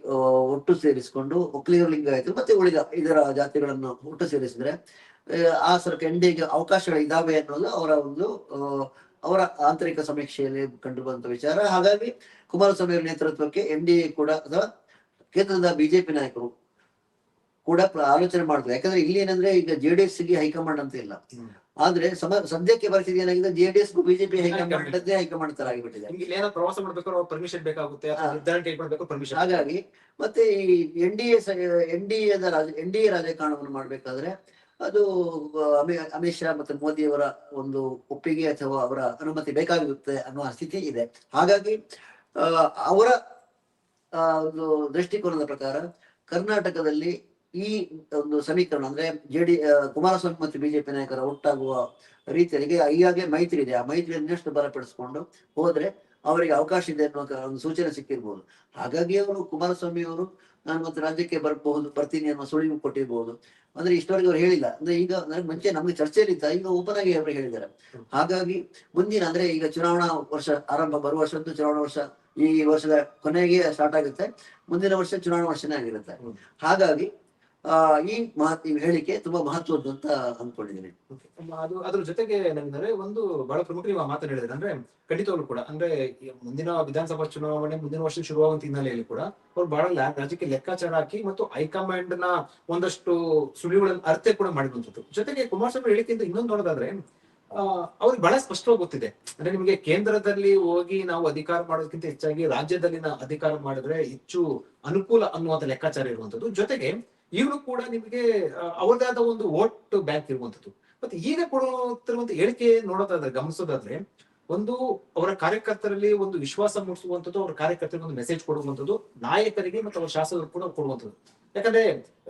ಒಟ್ಟು ಸೇರಿಸಿಕೊಂಡು ಒಕ್ಕಲಿಗರ ಲಿಂಗಾಯತ ಮತ್ತೆ ಉಳಿದ ಇದರ ಜಾತಿಗಳನ್ನು ಒಟ್ಟು ಸೇರಿಸಿದ್ರೆ ಆ, ಸರ್ಕ ಎನ್ಡಿಗೆ ಅವಕಾಶಗಳು ಇದಾವೆ ಅನ್ನೋದು ಅವರ ಒಂದು ಅವರ ಆಂತರಿಕ ಸಮೀಕ್ಷೆಯಲ್ಲಿ ಕಂಡು ವಿಚಾರ. ಹಾಗಾಗಿ ಕುಮಾರಸ್ವಾಮಿ ಅವರ ನೇತೃತ್ವಕ್ಕೆ ಎನ್ ಡಿ ಎ ಕೂಡ ಅಥವಾ ಕೇಂದ್ರದ ಬಿಜೆಪಿ ನಾಯಕರು ಕೂಡ ಆಲೋಚನೆ ಮಾಡ್ತಾರೆ. ಯಾಕಂದ್ರೆ ಇಲ್ಲಿ ಏನಂದ್ರೆ ಈಗ ಜೆ ಡಿ ಎಸ್ಗೆ ಹೈಕಮಾಂಡ್ ಅಂತ ಇಲ್ಲ. ಆದ್ರೆ ಸಮ ಸದ್ಯಕ್ಕೆ ಪರಿಸ್ಥಿತಿ ಏನಾಗಿದೆ? J D S BJP high command high command ತರ ಆಗಿಬಿಟ್ಟಿದೆ. ಪ್ರವಾಸ ಮಾಡಬೇಕು ಪರ್ಮಿಷನ್ ಬೇಕಾಗುತ್ತೆ ಪರ್ಮಿಷನ್ ಹಾಗಾಗಿ ಮತ್ತೆ ಈ N D A N D ಎದ ರಾಜ ಎನ್ ಡಿ ಎ ರಾಜಕಾರಣವನ್ನು ಮಾಡ್ಬೇಕಾದ್ರೆ ಅದು ಅಮಿತ್ ಶಾ ಮತ್ತು ಮೋದಿಯವರ ಒಂದು ಒಪ್ಪಿಗೆ ಅಥವಾ ಅವರ ಅನುಮತಿ ಬೇಕಾಗಿರುತ್ತೆ ಅನ್ನುವ ಸ್ಥಿತಿ ಇದೆ. ಹಾಗಾಗಿ ಅವರ ಒಂದು ದೃಷ್ಟಿಕೋನದ ಪ್ರಕಾರ ಕರ್ನಾಟಕದಲ್ಲಿ ಈ ಒಂದು ಸಮೀಕರಣ ಅಂದ್ರೆ ಜೆ ಡಿ ಕುಮಾರಸ್ವಾಮಿ ಮತ್ತು ಬಿಜೆಪಿ ನಾಯಕರ ಒಟ್ಟಾಗುವ ರೀತಿಯಲ್ಲಿ ಈಗಾಗಲೇ ಮೈತ್ರಿ ಇದೆ. ಆ ಮೈತ್ರಿ ಇನ್ನಷ್ಟು ಬಲಪಡಿಸಿಕೊಂಡು ಹೋದ್ರೆ ಅವರಿಗೆ ಅವಕಾಶ ಇದೆ ಅನ್ನುವ ಒಂದು ಸೂಚನೆ ಸಿಕ್ಕಿರ್ಬೋದು. ಹಾಗಾಗಿ ಅವರು ಕುಮಾರಸ್ವಾಮಿ ಅವರು ನಾನು ಮತ್ತೆ ರಾಜ್ಯಕ್ಕೆ ಬರಬಹುದು ಬರ್ತೀನಿ ಅನ್ನೋ ಸುಳಿವು ಕೊಟ್ಟಿರ್ಬೋದು. ಅಂದ್ರೆ ಇಷ್ಟವರೆಗೆ ಅವ್ರು ಹೇಳಿಲ್ಲ. ಅಂದ್ರೆ ಈಗ ನನಗೆ ಮುಂಚೆ ನಮ್ಗೆ ಚರ್ಚೆಯಲ್ಲಿ ಇತ್ತ ಈಗ ಓಪನ್ ಆಗಿ ಅವರು ಹೇಳಿದ್ದಾರೆ. ಹಾಗಾಗಿ ಮುಂದಿನ ಅಂದ್ರೆ ಈಗ ಚುನಾವಣಾ ವರ್ಷ ಆರಂಭ ಬರುವ ವರ್ಷದ್ದು ಚುನಾವಣಾ ವರ್ಷ ಈ ವರ್ಷದ ಕೊನೆಗೆ ಸ್ಟಾರ್ಟ್ ಆಗುತ್ತೆ. ಮುಂದಿನ ವರ್ಷ ಚುನಾವಣಾ ವರ್ಷನೇ ಆಗಿರುತ್ತೆ. ಹಾಗಾಗಿ ಈ ಮಹತ್ ಹೇಳಿಕೆ ತುಂಬಾ ಮಹತ್ವದ್ದು ಅಂತ ಅಂದ್ಕೊಂಡಿದ್ದೀನಿ. ಅದು ಅದ್ರ ಜೊತೆಗೆ ಏನಂದ್ರೆ ಒಂದು ಬಹಳ ಪ್ರಮುಖ ನೀವು ಮಾತು ಹೇಳಿದ್ರೆ. ಅಂದ್ರೆ ಖಂಡಿತವಾಗ್ಲು ಕೂಡ, ಅಂದ್ರೆ ಮುಂದಿನ ವಿಧಾನಸಭಾ ಚುನಾವಣೆ, ಮುಂದಿನ ವರ್ಷ ಶುರುವಾಗುವಂತ ಹಿನ್ನೆಲೆಯಲ್ಲಿ ಕೂಡ ಅವ್ರು ಬಹಳ ರಾಜ್ಯಕ್ಕೆ ಲೆಕ್ಕಾಚಾರ ಹಾಕಿ ಮತ್ತು ಹೈಕಮಾಂಡ್ನ ಒಂದಷ್ಟು ಸುಳಿವುಗಳನ್ನು ಅರ್ಥ ಕೂಡ ಮಾಡಿರುವಂತದ್ದು ಜೊತೆಗೆ ಕುಮಾರಸ್ವಾಮಿ ಹೇಳಿಕೆಯಿಂದ ಇನ್ನೊಂದು ನೋಡೋದಾದ್ರೆ ಅವ್ರಿಗೆ ಬಹಳ ಸ್ಪಷ್ಟವಾಗಿ ಗೊತ್ತಿದೆ. ಅಂದ್ರೆ ನಿಮಗೆ ಕೇಂದ್ರದಲ್ಲಿ ಹೋಗಿ ನಾವು ಅಧಿಕಾರ ಮಾಡೋದಕ್ಕಿಂತ ಹೆಚ್ಚಾಗಿ ರಾಜ್ಯದಲ್ಲಿನ ಅಧಿಕಾರ ಮಾಡಿದ್ರೆ ಹೆಚ್ಚು ಅನುಕೂಲ ಅನ್ನುವಂತ ಲೆಕ್ಕಾಚಾರ ಇರುವಂತದ್ದು ಜೊತೆಗೆ ಈಗಲೂ ಕೂಡ ನಿಮಗೆ ಅವರದಾದ ಒಂದು ವೋಟ್ ಬ್ಯಾಂಕ್ ಇರುವಂತದ್ದು ಮತ್ತೆ ಈಗ ಕೊಡುತ್ತಿರುವಂತ ಹೇಳಿಕೆ ನೋಡೋದಾದ್ರೆ, ಗಮನಿಸೋದಾದ್ರೆ, ಒಂದು ಅವರ ಕಾರ್ಯಕರ್ತರಲ್ಲಿ ಒಂದು ವಿಶ್ವಾಸ ಮೂಡಿಸುವಂತದ್ದು ಅವರ ಕಾರ್ಯಕರ್ತರಿಗೆ ಒಂದು ಮೆಸೇಜ್ ಕೊಡುವಂತದ್ದು ನಾಯಕರಿಗೆ ಮತ್ತು ಅವರ ಶಾಸಕರು ಕೂಡ ಕೊಡುವಂತದ್ದು ಯಾಕಂದ್ರೆ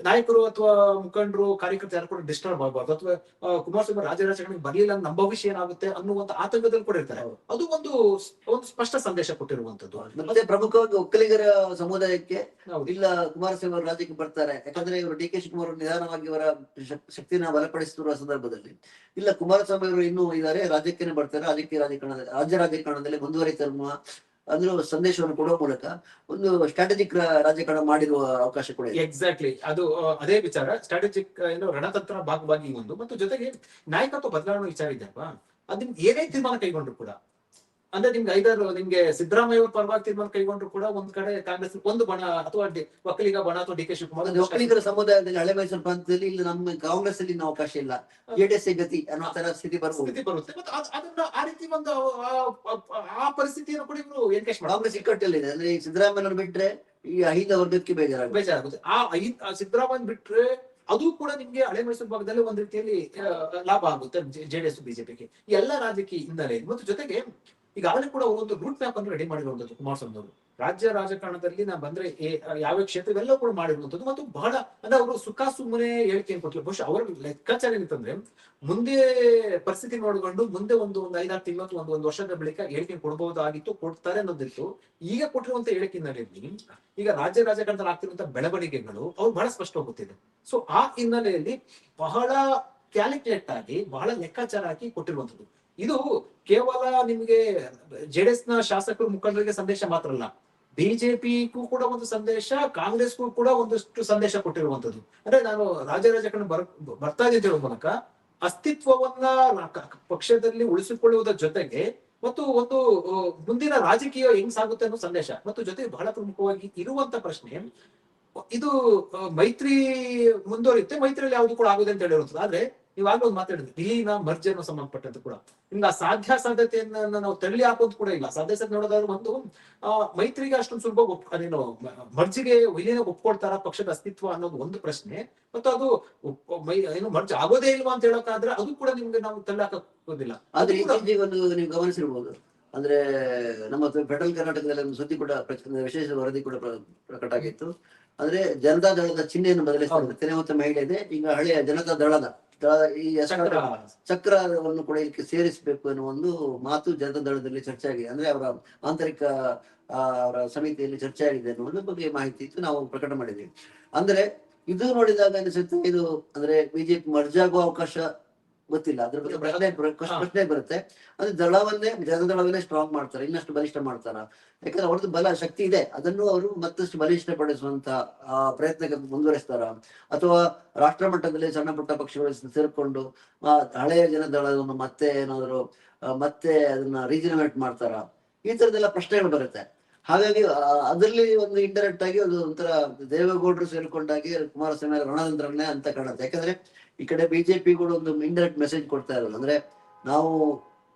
ನಾಯಕರು ಅಥವಾ ಮುಖಂಡರು ಕಾರ್ಯಕರ್ತರು ಯಾರು ಕೂಡ ಡಿಸ್ಟರ್ಬ್ ಆಗಬಾರ್ದು. ಅಥವಾ ಕುಮಾರಸ್ವಾಮಿ ರಾಜ್ಯ ಬರಲಿಲ್ಲ ನಮ್ಮ ಭವಿಷ್ಯ ಏನಾಗುತ್ತೆ ಅನ್ನುವಂತ ಆತಂಕದಲ್ಲಿ ಕೂಡ ಇರ್ತಾರೆ. ಅದು ಒಂದು ಒಂದು ಸ್ಪಷ್ಟ ಸಂದೇಶ ಕೊಟ್ಟಿರುವಂತದ್ದು ಮತ್ತೆ ಪ್ರಮುಖವಾಗಿ ಒಕ್ಕಲಿಗರ ಸಮುದಾಯಕ್ಕೆ. ಇಲ್ಲ ಕುಮಾರಸ್ವಾಮಿ ಅವರು ರಾಜ್ಯಕ್ಕೆ ಬರ್ತಾರೆ. ಯಾಕಂದ್ರೆ ಇವರು ಡಿ ಕೆ ಶಿವಕುಮಾರ್ ಅವರು ನಿಧಾನವಾಗಿ ಇವರ ಶಕ್ತಿಯನ್ನ ಶಕ್ತಿನ ಬಲಪಡಿಸುತ್ತಿರುವ ಸಂದರ್ಭದಲ್ಲಿ. ಇಲ್ಲ ಕುಮಾರಸ್ವಾಮಿ ಅವರು ಇನ್ನೂ ಇದ್ದಾರೆ ರಾಜ್ಯಕ್ಕೆ ಬರ್ತಾರೆ. ರಾಜಕೀಯ ರಾಜಕಾರಣದಲ್ಲಿ ರಾಜ್ಯ ರಾಜಕಾರಣದಲ್ಲಿ ಮುಂದುವರಿತ ಅಂದ್ರೆ ಸಂದೇಶವನ್ನು ಕೊಡುವ ಮೂಲಕ ಒಂದು ಸ್ಟ್ರಾಟಜಿಕ್ ರಾಜಕಾರಣ ಮಾಡಿರುವ ಅವಕಾಶ ಕೂಡ ಎಕ್ಸಾಕ್ಟ್ಲಿ ಅದು ಅದೇ ವಿಚಾರ. ಸ್ಟ್ರಾಟಜಿಕ್ ಏನು ರಣತಂತ್ರ ಭಾಗವಾಗಿ ಒಂದು. ಮತ್ತು ಜೊತೆಗೆ ನಾಯಕತ್ವ ಬದಲಾವಣೆ ವಿಚಾರ ಇದೆ ಅಲ್ವಾ? ಅದನ್ನ ಏನೇ ತೀರ್ಮಾನ ಕೈಗೊಂಡ್ರು ಕೂಡ ಅಂದ್ರೆ ನಿಮ್ಗೆ ಐದಾರು ನಿಮ್ಗೆ ಸಿದ್ದರಾಮಯ್ಯ ಅವ್ರ ಪರವಾಗಿ ತೀರ್ಮಾನ ಕೈಗೊಂಡ್ರು ಕೂಡ ಒಂದ್ ಕಡೆ ಕಾಂಗ್ರೆಸ್ ಒಂದು ಬಣ ಅಥವಾ ಒಕ್ಕಲಿಗ ಬಣ ಅಥವಾ ಡಿ ಕೆ ಶಿವಕುಮಾರ್ ಒಕ್ಕಲಿಗರ ಸಮುದಾಯದಲ್ಲಿ ಹಳೆ ಮೈಸೂರು ಪ್ರಾಂತದಲ್ಲಿ ಇಲ್ಲಿ ನಮ್ಮ ಕಾಂಗ್ರೆಸ್ ಅಲ್ಲಿ ಇನ್ನು ಅವಕಾಶ ಇಲ್ಲ. ಜೆಡಿಎಸ್ ಗತಿ ಅನ್ನೋ ತರ ಸ್ಥಿತಿ ಬರುತ್ತೆ ಸ್ಥಿತಿ ಬರುತ್ತೆ. ಮತ್ತೆ ಅದ್- ಅದನ್ನ ಆ ರೀತಿ ಒಂದು ಆ- ಪರಿಸ್ಥಿತಿಯನ್ನು ಕೂಡ ಇವರು ಎನ್ಕೇಶ್ ಕಾಂಗ್ರೆಸ್ ಇಕ್ಕಟ್ಟಲ್ಲಿದೆ ಅಂದ್ರೆ ಈ ಸಿದ್ದರಾಮಯ್ಯ ಬಿಟ್ರೆ ಈ ಐದು ವರ್ಗಕ್ಕೆ ಬೇಜಾರಾಗುತ್ತೆ. ಬೇಜಾರಾಗುತ್ತೆ. ಆ ಐ- ಆ ಸಿದ್ದರಾಮಯ್ಯ ಬಿಟ್ರೆ ಅದು ಕೂಡ ನಿಮ್ಗೆ ಹಳೆ ಮೈಸೂರು ಭಾಗದಲ್ಲಿ ಒಂದ್ ರೀತಿಯಲ್ಲಿ ಲಾಭ ಆಗುತ್ತೆ ಜೆಡಿಎಸ್ ಬಿಜೆಪಿಗೆ. ಎಲ್ಲ ರಾಜಕೀಯ ಹಿನ್ನೆಲೆ ಮತ್ತು ಜೊತೆಗೆ ಈಗಾಗಲೇ ಕೂಡ ಒಂದು ರೂಟ್ ಮ್ಯಾಪ್ ಅನ್ನು ರೆಡಿ ಮಾಡಿರುವಂತದ್ದು ಕುಮಾರಸ್ವಾಮಿ ಅವರು ರಾಜ್ಯ ರಾಜಕಾರಣದಲ್ಲಿ ನಾ ಬಂದ್ರೆ ಯಾವ ಕ್ಷೇತ್ರವೆಲ್ಲ ಕೂಡ ಮಾಡಿರುವಂತದ್ದು ಮತ್ತು ಬಹಳ, ಅಂದ್ರೆ ಅವರು ಸುಖ ಸುಮ್ಮನೆ ಹೇಳಿಕೆಯನ್ನು ಕೊಟ್ಟಿಲ್ಲ ಬಹುಶಃ ಅವರ ಲೆಕ್ಕಾಚಾರ ಏನಿತ್ತಂದ್ರೆ ಮುಂದೆ ಪರಿಸ್ಥಿತಿ ನೋಡಿಕೊಂಡು ಮುಂದೆ ಒಂದು ಒಂದು ಐದಾರು ತಿಂಗಳು ಅಥವಾ ಒಂದು ಒಂದು ವರ್ಷದ ಬಳಿಕ ಹೇಳಿಕೆ ಕೊಡಬಹುದಾಗಿತ್ತು, ಕೊಡ್ತಾರೆ ಅನ್ನೋದಿತ್ತು. ಈಗ ಕೊಟ್ಟಿರುವಂತ ಹೇಳಿಕೆ ಈಗ ರಾಜ್ಯ ರಾಜಕಾರಣದಲ್ಲಿ ಆಗ್ತಿರುವಂತಹ ಬೆಳವಣಿಗೆಗಳು ಅವ್ರು ಬಹಳ ಸ್ಪಷ್ಟವಾಗುತ್ತಿದೆ ಗೊತ್ತಿದೆ ಸೊ ಆ ಹಿನ್ನೆಲೆಯಲ್ಲಿ ಬಹಳ ಕ್ಯಾಲ್ಕುಲೇಟ್ ಆಗಿ, ಬಹಳ ಲೆಕ್ಕಾಚಾರ ಹಾಕಿ ಕೊಟ್ಟಿರುವಂತದ್ದು ಇದು ಕೇವಲ ನಿಮಗೆ ಜೆಡಿಎಸ್ನ ಶಾಸಕರು ಮುಖಂಡರಿಗೆ ಸಂದೇಶ ಮಾತ್ರ ಅಲ್ಲ, ಬಿಜೆಪಿಗೂ ಕೂಡ ಒಂದು ಸಂದೇಶ, ಕಾಂಗ್ರೆಸ್ಗೂ ಕೂಡ ಒಂದಷ್ಟು ಸಂದೇಶ ಕೊಟ್ಟಿರುವಂತದ್ದು ಅಂದ್ರೆ ನಾನು ರಾಜಕಾರಣ ಬರ್, ಬರ್ತಾ ಇದ್ದಿರೋ ಮೂಲಕ ಅಸ್ತಿತ್ವವನ್ನ ಪಕ್ಷದಲ್ಲಿ ಉಳಿಸಿಕೊಳ್ಳುವುದರ ಜೊತೆಗೆ ಮತ್ತು ಒಂದು ಮುಂದಿನ ರಾಜಕೀಯ ಹೆಂಗ್ ಸಾಗುತ್ತೆ ಅನ್ನೋ ಸಂದೇಶ ಮತ್ತು ಜೊತೆಗೆ ಬಹಳ ಪ್ರಮುಖವಾಗಿ ಇರುವಂತ ಪ್ರಶ್ನೆ, ಇದು, ಮೈತ್ರಿ ಮುಂದುವರಿಯುತ್ತೆ, ಮೈತ್ರಿಯಲ್ಲಿ ಯಾವುದು ಕೂಡ ಆಗುದಂತ ಹೇಳಿರುತ್ತದೆ ಆದ್ರೆ ನೀವಾಗ್ಲೂ ಮಾತಾಡಿದ್ರಿ ವಿಲೀನ ಮರ್ಜರ್ ಸಂಬಂಧಪಟ್ಟಂತ ಕೂಡ. ನಿಮ್ಗೆ ಆ ಸಾಧ್ಯ ಸಾಧ್ಯತೆಯನ್ನ ನಾವು ತಳ್ಳಿ ಹಾಕೋದು ಕೂಡ ಇಲ್ಲ. ಸಾಧ್ಯ ಸಾಧ್ಯ ನೋಡೋದಾದ್ರೆ ಒಂದು ಆ, ಮೈತ್ರಿಗೆ ಅಷ್ಟೊಂದು ಸುಲಭ ಒಪ್ ಅದೇನು ಮರ್ಜಿಗೆ ವಿಲೀನ ಒಪ್ಕೊಳ್ತಾರ ಪಕ್ಷದ ಅಸ್ತಿತ್ವ ಅನ್ನೋದು ಒಂದು ಪ್ರಶ್ನೆ. ಮತ್ತು ಅದು ಏನು ಮರ್ಜ್ ಆಗೋದೇ ಇಲ್ವಾ ಅಂತ ಹೇಳೋಕಾದ್ರೆ ಅದು ಕೂಡ ನಿಮ್ಗೆ ನಾವು ತಳ್ಳಿ ಹಾಕೋದಿಲ್ಲ. ಆದ್ರೆ ಒಂದು ನೀವು ಗಮನಿಸಿರ್ಬೋದು. ಅಂದ್ರೆ ನಮ್ಮ ಫೆಡರಲ್ ಕರ್ನಾಟಕದಲ್ಲಿ ಒಂದು ಸುದ್ದಿ ಕೂಡ ವಿಶೇಷ ವರದಿ ಕೂಡ ಪ್ರಕಟ ಆಗಿತ್ತು. ಅಂದ್ರೆ ಜನತಾ ದಳದ ಚಿಹ್ನೆಯನ್ನು ಬದಲಿಸ್ತಾರೆ. ಮಹಿಳೆ ಇದೆ. ಈಗ ಹಳೆಯ ಜನತಾ ದಳದ ದಳ- ಈ ಚಕ್ರವನ್ನು ಕೂಡ ಇದಕ್ಕೆ ಸೇರಿಸಬೇಕು ಅನ್ನೋ ಒಂದು ಮಾತು ಜನತಾ ದಳದಲ್ಲಿ ಚರ್ಚೆ ಆಗಿದೆ ಅಂದ್ರೆ ಅವರ ಆಂತರಿಕ ಅವರ ಸಮಿತಿಯಲ್ಲಿ ಚರ್ಚೆ ಆಗಿದೆ ಅನ್ನೋದ್ರ ಬಗ್ಗೆ ಮಾಹಿತಿ ಇತ್ತು ನಾವು ಪ್ರಕಟ ಮಾಡಿದ್ದೀವಿ. ಅಂದ್ರೆ ಇದು ನೋಡಿದಾಗ ಅನಿಸುತ್ತೆ ಇದು ಅಂದ್ರೆ ಬಿಜೆಪಿ ಮರ್ಜಾಗುವ ಅವಕಾಶ ಗೊತ್ತಿಲ್ಲ. ಅದ್ರ ಬಗ್ಗೆ ಪ್ರಶ್ನೆ. ಪ್ರಶ್ನೆ ಬರುತ್ತೆ. ಅಂದ್ರೆ ದಳವನ್ನೇ ಜನದಳವನ್ನೇ ಸ್ಟ್ರಾಂಗ್ ಮಾಡ್ತಾರೆ. ಇನ್ನಷ್ಟು ಬಲಿಷ್ಠ ಮಾಡ್ತಾರ? ಯಾಕಂದ್ರೆ ಅವ್ರದ್ದು ಬಲ ಶಕ್ತಿ ಇದೆ. ಅದನ್ನು ಅವರು ಮತ್ತಷ್ಟು ಬಲಿಷ್ಠ ಪಡಿಸುವಂತ ಪ್ರಯತ್ನಕ್ಕೆ ಮುಂದುವರಿಸ್ತಾರ? ಅಥವಾ ರಾಷ್ಟ್ರ ಮಟ್ಟದಲ್ಲಿ ಸಣ್ಣ ಪುಟ್ಟ ಪಕ್ಷಗಳು ಸೇರ್ಕೊಂಡು ಆ ಹಳೆಯ ಜನದಳವನ್ನು ಮತ್ತೆ ಏನಾದ್ರು ಮತ್ತೆ ಅದನ್ನ ರೀಜನರೇಟ್ ಮಾಡ್ತಾರ? ಈ ತರದೆಲ್ಲ ಪ್ರಶ್ನೆಗಳು ಬರುತ್ತೆ. ಹಾಗಾಗಿ ಅದರಲ್ಲಿ ಒಂದು ಇಂಡೈರೆಕ್ಟ್ ಆಗಿ ಒಂದು ಒಂಥರ ದೇವೇಗೌಡರು ಸೇರ್ಕೊಂಡಾಗಿ ಕುಮಾರಸ್ವಾಮಿ ರಣತಂತ್ರನೇ ಅಂತ ಕಾಣುತ್ತೆ. ಯಾಕಂದ್ರೆ ಈ ಕಡೆ ಬಿಜೆಪಿ ಕೂಡ ಒಂದು ಇಂಡೈರೆಕ್ಟ್ ಮೆಸೇಜ್ ಕೊಡ್ತಾ ಇರೋದು. ಅಂದ್ರೆ ನಾವು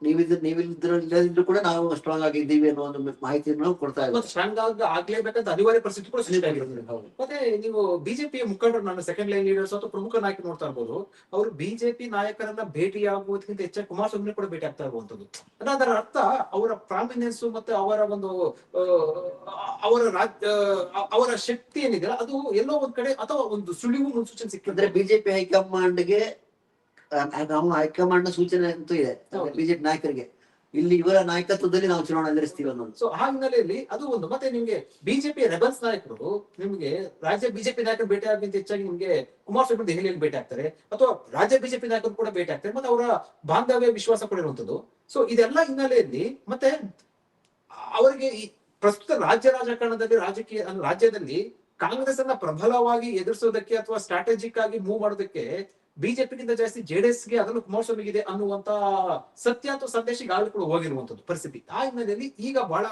ನೀವಿದ್ರ ನೀವಿದ್ರ ಇಲ್ಲದಿದ್ರು ಕೂಡ ನಾವು ಸ್ಟ್ರಾಂಗ್ ಆಗಿದ್ದೀವಿ ಅನ್ನೋ ಒಂದು ಮಾಹಿತಿಯನ್ನು ಕೊಡ್ತಾ ಇದ್ದೀವಿ ಸ್ಟ್ರಾಂಗ್ ಆಗ ಆಗ್ಲೇಬೇಕಂತ ಅನಿವಾರ್ಯ ಪರಿಸ್ಥಿತಿ ಕೂಡ. ಮತ್ತೆ ನೀವು ಬಿಜೆಪಿ ಮುಖಂಡರು ನನ್ನ ಸೆಕೆಂಡ್ ಲೈನ್ ಲೀಡರ್ಸ್ ಅಥವಾ ಪ್ರಮುಖ ನಾಯಕರು ನೋಡ್ತಾ ಇರ್ಬೋದು ಅವರು ಬಿಜೆಪಿ ನಾಯಕರನ್ನ ಭೇಟಿ ಆಗುವುದಕ್ಕಿಂತ ಹೆಚ್ಚಾಗಿ ಕುಮಾರಸ್ವಾಮಿ ಕೂಡ ಭೇಟಿ ಆಗ್ತಾ ಇರುವಂತದ್ದು ಅಂದ್ರೆ ಅದರ ಅರ್ಥ ಅವರ ಪ್ರಾಮಿನೆನ್ಸ್ ಮತ್ತೆ ಅವರ ಒಂದು ಅವರ ರಾಜ್ಯ ಅವರ ಶಕ್ತಿ ಏನಿದೆ ಅದು ಎಲ್ಲೋ ಒಂದ್ ಕಡೆ ಅಥವಾ ಒಂದು ಸುಳಿವು ಮುನ್ಸೂಚನೆ ಸಿಕ್ಕಿದ್ರೆ ಬಿಜೆಪಿ ಹೈಕಮಾಂಡ್ಗೆ ನಾವು ಹೈಕಮಾಂಡ್ನ ಸೂಚನೆ ಅಂತೂ ಇದೆ. ಬಿಜೆಪಿ ನಾಯಕರಿಗೆ. ಇಲ್ಲಿ ಇವರ ನಾಯಕತ್ವದಲ್ಲಿ ನಾವು ಚುನಾವಣೆ ಎದುರಿಸ್ತೀವಿ ಅನ್ನೋದು. ಸೊ ಆ ಹಿನ್ನೆಲೆಯಲ್ಲಿ ಅದು ಒಂದು ಮತ್ತೆ ನಿಮ್ಗೆ ಬಿಜೆಪಿ ರೆಬಲ್ಸ್ ನಾಯಕರು ನಿಮ್ಗೆ ರಾಜ್ಯ ಬಿಜೆಪಿ ನಾಯಕರು ಭೇಟಿ ಆಗಿಂತ ಹೆಚ್ಚಾಗಿ ನಿಮ್ಗೆ ಕುಮಾರಸ್ವಾಮಿ ದೆಹಲಿಯಲ್ಲಿ ಭೇಟಿ ಆಗ್ತಾರೆ ಅಥವಾ ರಾಜ್ಯ ಬಿಜೆಪಿ ನಾಯಕರು ಕೂಡ ಭೇಟಿ ಆಗ್ತಾರೆ ಮತ್ತೆ ಅವರ ಬಾಂಧವ್ಯ ವಿಶ್ವಾಸ ಕೂಡ ಇರುವಂತದ್ದು. ಸೊ ಇದೆಲ್ಲ ಹಿನ್ನೆಲೆಯಲ್ಲಿ ಮತ್ತೆ ಅವರಿಗೆ ಈ ಪ್ರಸ್ತುತ ರಾಜ್ಯ ರಾಜಕಾರಣದಲ್ಲಿ ರಾಜಕೀಯ ರಾಜ್ಯದಲ್ಲಿ ಕಾಂಗ್ರೆಸ್ ಅನ್ನ ಪ್ರಬಲವಾಗಿ ಎದುರಿಸೋದಕ್ಕೆ ಅಥವಾ ಸ್ಟ್ರಾಟಜಿಕ್ ಆಗಿ ಮೂವ್ ಮಾಡೋದಕ್ಕೆ ಬಿಜೆಪಿಗಿಂತ ಜಾಸ್ತಿ ಜೆಡಿಎಸ್ಗೆ ಅದನ್ನು ಕುಮಾರಸ್ವಾಮಿಗಿದೆ ಅನ್ನುವಂತ ಸತ್ಯ ಅಥವಾ ಸಂದೇಶ ಈಗಾಗಲೇ ಕೂಡ ಹೋಗಿರುವಂತದ್ದು ಪರಿಸ್ಥಿತಿ. ಆ ಹಿನ್ನೆಲೆಯಲ್ಲಿ ಈಗ ಬಹಳ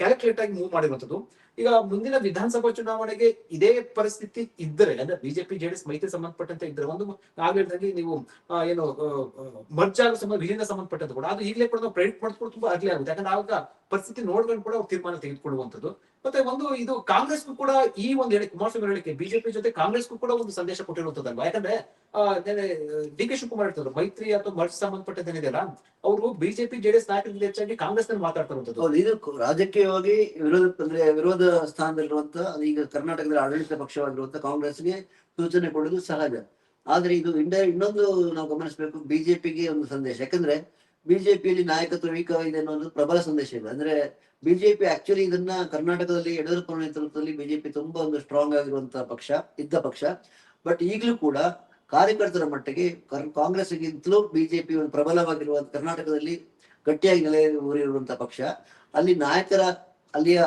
ಕ್ಯಾಲ್ಕುಲೇಟ್ ಆಗಿ ಮೂವ್ ಮಾಡಿರುವಂತದ್ದು ಈಗ ಮುಂದಿನ ವಿಧಾನಸಭಾ ಚುನಾವಣೆಗೆ ಇದೇ ಪರಿಸ್ಥಿತಿ ಇದ್ದರೆ, ಅಂದ್ರೆ ಬಿಜೆಪಿ ಜೆಡಿಎಸ್ ಮೈತ್ರಿ ಸಂಬಂಧಪಟ್ಟಂತೆ ಇದ್ರೆ ಒಂದು ಆಗ್ಲಿದ್ದಂಗೆ ನೀವು ಏನು ಮರ್ಜ್ ಆಗೋ ಸಂಬಂಧ, ವಿಲೀನ ಸಂಬಂಧಪಟ್ಟಂತೆ ಕೂಡ. ಅದು ಈಗಲೇ ಕೂಡ ನಾವು ಮಾಡ್ಕೊಂಡು ತುಂಬಾ ಅರ್ಲಿ ಆಗುತ್ತೆ. ಯಾಕಂದ್ರೆ ಆವಾಗ ಪರಿಸ್ಥಿತಿ ನೋಡ್ಕೊಂಡು ಕೂಡ ಅವ್ರು ತೀರ್ಮಾನ ತೆಗೆದುಕೊಳ್ಳುವಂಥದ್ದು. ಮತ್ತೆ ಒಂದು ಇದು ಕಾಂಗ್ರೆಸ್ಗೂ ಕೂಡ ಈ ಒಂದು ಹೇಳಿ ಕುಮಾರಸ್ವಾಮಿ ಹೇಳಿಕೆ, ಬಿಜೆಪಿ ಜೊತೆ ಕಾಂಗ್ರೆಸ್ಗೂ ಕೂಡ ಒಂದು ಸಂದೇಶ ಕೊಟ್ಟಿರುವಂತದ್ದಲ್ವಾ ಯಾಕಂದ್ರೆ ಡಿ ಕೆ ಶಿವಕುಮಾರ್ ಹೇಳ್ತಾರೆ ಮೈತ್ರಿ ಅಥವಾ ಮರ್ಜ್ ಸಂಬಂಧಪಟ್ಟದ್ದೇನಿದೆಯಲ್ಲ ಅವರು ಬಿಜೆಪಿ, ಜೆಡಿಎಸ್ ನಾಯಕರಿಂದ ಹೆಚ್ಚಾಗಿ ಕಾಂಗ್ರೆಸ್ನಲ್ಲಿ ಮಾತಾಡ್ತಾ ಇದು ರಾಜಕೀಯವಾಗಿ ವಿರೋಧ, ಅಂದ್ರೆ ವಿರೋಧ ಸ್ಥಾನದಲ್ಲಿರುವಂತ ಈಗ ಕರ್ನಾಟಕದಲ್ಲಿ ಆಡಳಿತ ಪಕ್ಷವಾಗಿರುವಂತ ಕಾಂಗ್ರೆಸ್ಗೆ ಸೂಚನೆ ಕೊಡುವುದು ಸಹಜ. ಆದ್ರೆ ಇದು ಇಂಡ, ಇನ್ನೊಂದು ನಾವು ಗಮನಿಸಬೇಕು, ಬಿಜೆಪಿಗೆ ಒಂದು ಸಂದೇಶ. ಯಾಕಂದ್ರೆ ಬಿಜೆಪಿಯಲ್ಲಿ ನಾಯಕತ್ವ ವೀಕವಾಗಿದೆ ಇದೆ ಅನ್ನೋ ಒಂದು ಪ್ರಬಲ ಸಂದೇಶ ಇದೆ. ಅಂದ್ರೆ ಬಿಜೆಪಿ ಆಕ್ಚುಲಿ ಇದನ್ನ ಕರ್ನಾಟಕದಲ್ಲಿ ಯಡಿಯೂರಪ್ಪ ನೇತೃತ್ವದಲ್ಲಿ ಬಿಜೆಪಿ ತುಂಬಾ ಒಂದು ಸ್ಟ್ರಾಂಗ್ ಆಗಿರುವಂತಹ ಪಕ್ಷ, ಇದ್ದ ಪಕ್ಷ. ಬಟ್ ಈಗಲೂ ಕೂಡ ಕಾರ್ಯಕರ್ತರ ಮಟ್ಟಿಗೆ ಕಾಂಗ್ರೆಸ್ ಕಾಂಗ್ರೆಸ್ಗಿಂತಲೂ ಬಿಜೆಪಿ ಒಂದು ಪ್ರಬಲವಾಗಿರುವ ಕರ್ನಾಟಕದಲ್ಲಿ ಗಟ್ಟಿಯಾಗಿ ನೆಲೆ ಊರಿರುವಂತಹ ಪಕ್ಷ. ಅಲ್ಲಿ ನಾಯಕರ, ಅಲ್ಲಿಯ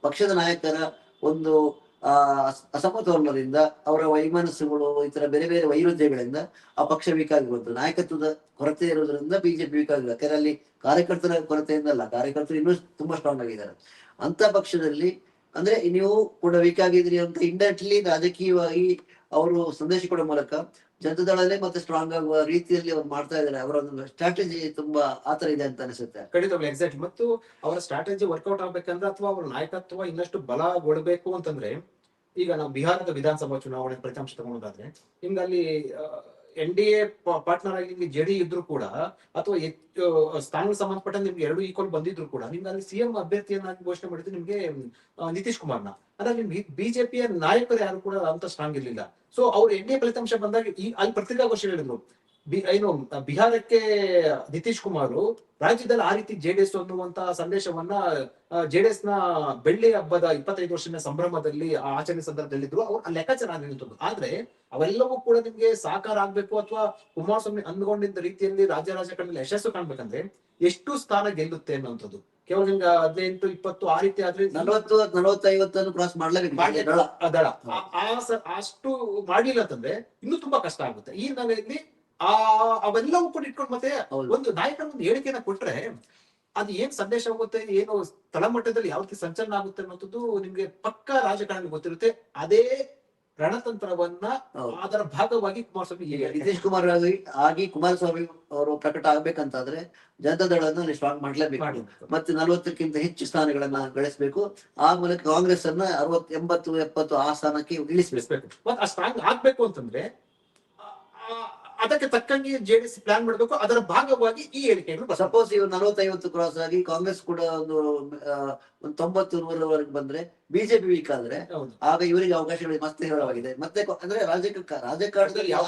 ಪಕ್ಷದ ನಾಯಕರ ಒಂದು ಆ ಅಸ- ಅಸಮತೋಲನದಿಂದ ಅವರ ವೈಮನಸ್ಸುಗಳು ಈ ತರ ಬೇರೆ ಬೇರೆ ವೈರುಧ್ಯಗಳಿಂದ ಆ ಪಕ್ಷ ವೀಕ್ ಆಗಿರುವಂತದ್ದು ನಾಯಕತ್ವದ ಕೊರತೆ ಇರೋದ್ರಿಂದ ಬಿಜೆಪಿ ವೀಕ್ ಆಗಿಲ್ಲ ಯಾಕಂದ್ರೆ ಅಲ್ಲಿ ಕಾರ್ಯಕರ್ತರ ಕೊರತೆಯಿಂದ ಅಲ್ಲ ಕಾರ್ಯಕರ್ತರು ಇನ್ನೂ ತುಂಬಾ ಸ್ಟ್ರಾಂಗ್ ಆಗಿದ್ದಾರೆ. ಅಂತ ಪಕ್ಷದಲ್ಲಿ ಅಂದ್ರೆ ನೀವು ಕೂಡ ವೀಕ್ ಆಗಿದ್ರಿ ಅಂತ ಇಂಡೈರೆಕ್ಟ್ಲಿ ರಾಜಕೀಯವಾಗಿ ಅವರು ಸಂದೇಶ ಕೊಡೋ ಮೂಲಕ ಜನತಾದಳನೇ ಮತ್ತೆ ಸ್ಟ್ರಾಂಗ್ ಆಗುವ ರೀತಿಯಲ್ಲಿ ಅವ್ರು ಮಾಡ್ತಾ ಇದ್ದಾರೆ. ಅವರ ಒಂದು ಸ್ಟ್ರಾಟಜಿ ತುಂಬಾ ಆತರ ಇದೆ ಅಂತ ಅನಿಸುತ್ತೆ. ಖಂಡಿತ ಎಕ್ಸಾಕ್ಟ್ ಮತ್ತು ಅವರ ಸ್ಟ್ರಾಟಜಿ ವರ್ಕೌಟ್ ಆಗ್ಬೇಕಂದ್ರೆ ಅಥವಾ ಅವರ ನಾಯಕತ್ವ ಇನ್ನಷ್ಟು ಬಲಗೊಳ್ಳಬೇಕು ಅಂತಂದ್ರೆ ಈಗ ನಾವು ಬಿಹಾರದ ವಿಧಾನಸಭಾ ಚುನಾವಣೆ ಫಲಿತಾಂಶ ತಗೊಳ್ಳೋದಾದ್ರೆ ನಿಮ್ಗೆ ಅಲ್ಲಿ ಎನ್ ಡಿ ಎ ಪಾರ್ಟ್ನರ್ ಆಗಿ ನಿಮ್ಗೆ ಜೆಡಿ ಇದ್ರು ಕೂಡ, ಅಥವಾ ಸ್ಥಾನ ಸಂಬಂಧಪಟ್ಟ ನಿಮ್ಗೆ ಎರಡು ಈಕ್ವಲ್ ಬಂದಿದ್ರು ಕೂಡ, ನಿಮ್ಗೆ ಅಲ್ಲಿ ಸಿಎಂ ಅಭ್ಯರ್ಥಿಯನ್ನಾಗಿ ಘೋಷಣೆ ಮಾಡಿದ್ರು ನಿಮ್ಗೆ ನಿತೀಶ್ ಕುಮಾರ್ನ. ಅದ್ರಲ್ಲಿ ನಿಮ್ಗೆ ಬಿಜೆಪಿಯ ನಾಯಕರು ಯಾರು ಕೂಡ ಅಂತ ಸ್ಟ್ರಾಂಗ್ ಇರ್ಲಿಲ್ಲ. ಸೊ ಅವ್ರು ಎನ್ ಡಿ ಎ ಫಲಿತಾಂಶ ಬಂದಾಗ ಈ, ಅಲ್ಲಿ ಪತ್ರಿಕಾಗೋಷ್ಠಿ ಹೇಳಿದ್ರು. ಬಿ ಏನು ಬಿಹಾರಕ್ಕೆ ನಿತೀಶ್ ಕುಮಾರ್ ರಾಜ್ಯದಲ್ಲಿ ಆ ರೀತಿ ಜೆಡಿಎಸ್ ಅನ್ನುವಂತ ಸಂದೇಶವನ್ನ ಜೆಡಿಎಸ್ನ ಬೆಳ್ಳಿ ಹಬ್ಬದ ಇಪ್ಪತ್ತೈದು ವರ್ಷದ ಸಂಭ್ರಮದಲ್ಲಿ ಆ ಆಚರಣೆ ಸಂದರ್ಭದಲ್ಲಿ ಇದ್ರು ಅವ್ರು ಆ ಲೆಕ್ಕಾಚಾರ ನಿಂತದ್ದು ಆದ್ರೆ ಅವೆಲ್ಲವೂ ಕೂಡ ನಿಮ್ಗೆ ಸಾಕಾರ ಆಗ್ಬೇಕು ಅಥವಾ ಕುಮಾರಸ್ವಾಮಿ ಅಂದ್ಕೊಂಡಿದ್ದ ರೀತಿಯಲ್ಲಿ ರಾಜ್ಯ ರಾಜಕಾರಣದಲ್ಲಿ ಯಶಸ್ಸು ಕಾಣ್ಬೇಕಂದ್ರೆ ಎಷ್ಟು ಸ್ಥಾನ ಗೆಲ್ಲುತ್ತೆ ಅನ್ನುವಂಥದ್ದು. ಕೇವಲ ನಿಮ್ಗೆ ಹದಿನೆಂಟು ಇಪ್ಪತ್ತು ಆ ರೀತಿ ಆದ್ರೆ ನಲವತ್ತು ನಲವತ್ತೈವತ್ತನ್ನು ಕ್ರಾಸ್ ಮಾಡಲೇ ಮಾಡ್ಲಿ- ದಳ. ಅಷ್ಟು ಮಾಡ್ಲಿಲ್ಲ ಅಂತಂದ್ರೆ ಇನ್ನು ತುಂಬಾ ಕಷ್ಟ ಆಗುತ್ತೆ. ಈ ಹಿನ್ನೆಲೆಯಲ್ಲಿ ಆ ಅವೆಲ್ಲವೂ ಕೂಡ ಇಟ್ಕೊಂಡು ಮತ್ತೆ ಒಂದು ನಾಯಕನ ಒಂದು ಹೇಳಿಕೆನ ಕೊಟ್ರೆ ಅದು ಏನ್ ಸಂದೇಶ ಹೋಗುತ್ತೆ ಏನು ತಳಮಟ್ಟದಲ್ಲಿ ಯಾವ ರೀತಿ ಸಂಚಲನ ಆಗುತ್ತೆ ಅನ್ನೋದು ನಿಮ್ಗೆ ಪಕ್ಕ ರಾಜಕಾರಣ ಗೊತ್ತಿರುತ್ತೆ. ಅದೇ ರಣತಂತ್ರವನ್ನ. ಅದರ ಭಾಗವಾಗಿ ಕುಮಾರಸ್ವಾಮಿ ನಿತೀಶ್ ಕುಮಾರ್ ಆಗಿ ಕುಮಾರಸ್ವಾಮಿ ಅವರು ಪ್ರಕಟ ಆಗ್ಬೇಕಂತಾದ್ರೆ ಜನತಾ ದಳವನ್ನು ಸ್ಟ್ರಾಂಗ್ ಮಾಡ್ಲೇಬೇಕು. ಮತ್ತೆ ನಲವತ್ತಕ್ಕಿಂತ ಹೆಚ್ಚು ಸ್ಥಾನಗಳನ್ನ ಗಳಿಸಬೇಕು. ಆ ಮೂಲಕ ಕಾಂಗ್ರೆಸ್ ಅನ್ನ ಅರವತ್ ಎಂಬತ್ತು ಎಪ್ಪತ್ತು ಆ ಸ್ಥಾನಕ್ಕೆ ಇಳಿಸ್ಬೇಕು. ಮತ್ತೆ ಆ ಸ್ಟ್ರಾಂಗ್ ಆಗ್ಬೇಕು ಅಂತಂದ್ರೆ ಅದಕ್ಕೆ ತಕ್ಕಂಗೆ ಜೆಡಿಎಸ್ ಪ್ಲಾನ್ ಮಾಡಬೇಕು. ಅದರ ಭಾಗವಾಗಿ ಈ ಹೇಳಿಕೆಗಳು. ಸಪೋಸ್ ಇವ್ರು ನಲವತ್ತೈವತ್ತು ಕ್ರಾಸ್ ಆಗಿ ಕಾಂಗ್ರೆಸ್ ಕೂಡ ಒಂದು ಒಂದು ತೊಂಬತ್ತು ನೂರವರೆಗೆ ಬಂದ್ರೆ ಬಿಜೆಪಿ ವೀಕ್ ಆದ್ರೆ ಆಗ ಇವರಿಗೆ ಅವಕಾಶಗಳು ಮತ್ತೆ ಹೇರಳವಾಗಿದೆ. ಮತ್ತೆ ಅಂದ್ರೆ ರಾಜಕೀಯ ರಾಜಕಾರಣದಲ್ಲಿ ಯಾವ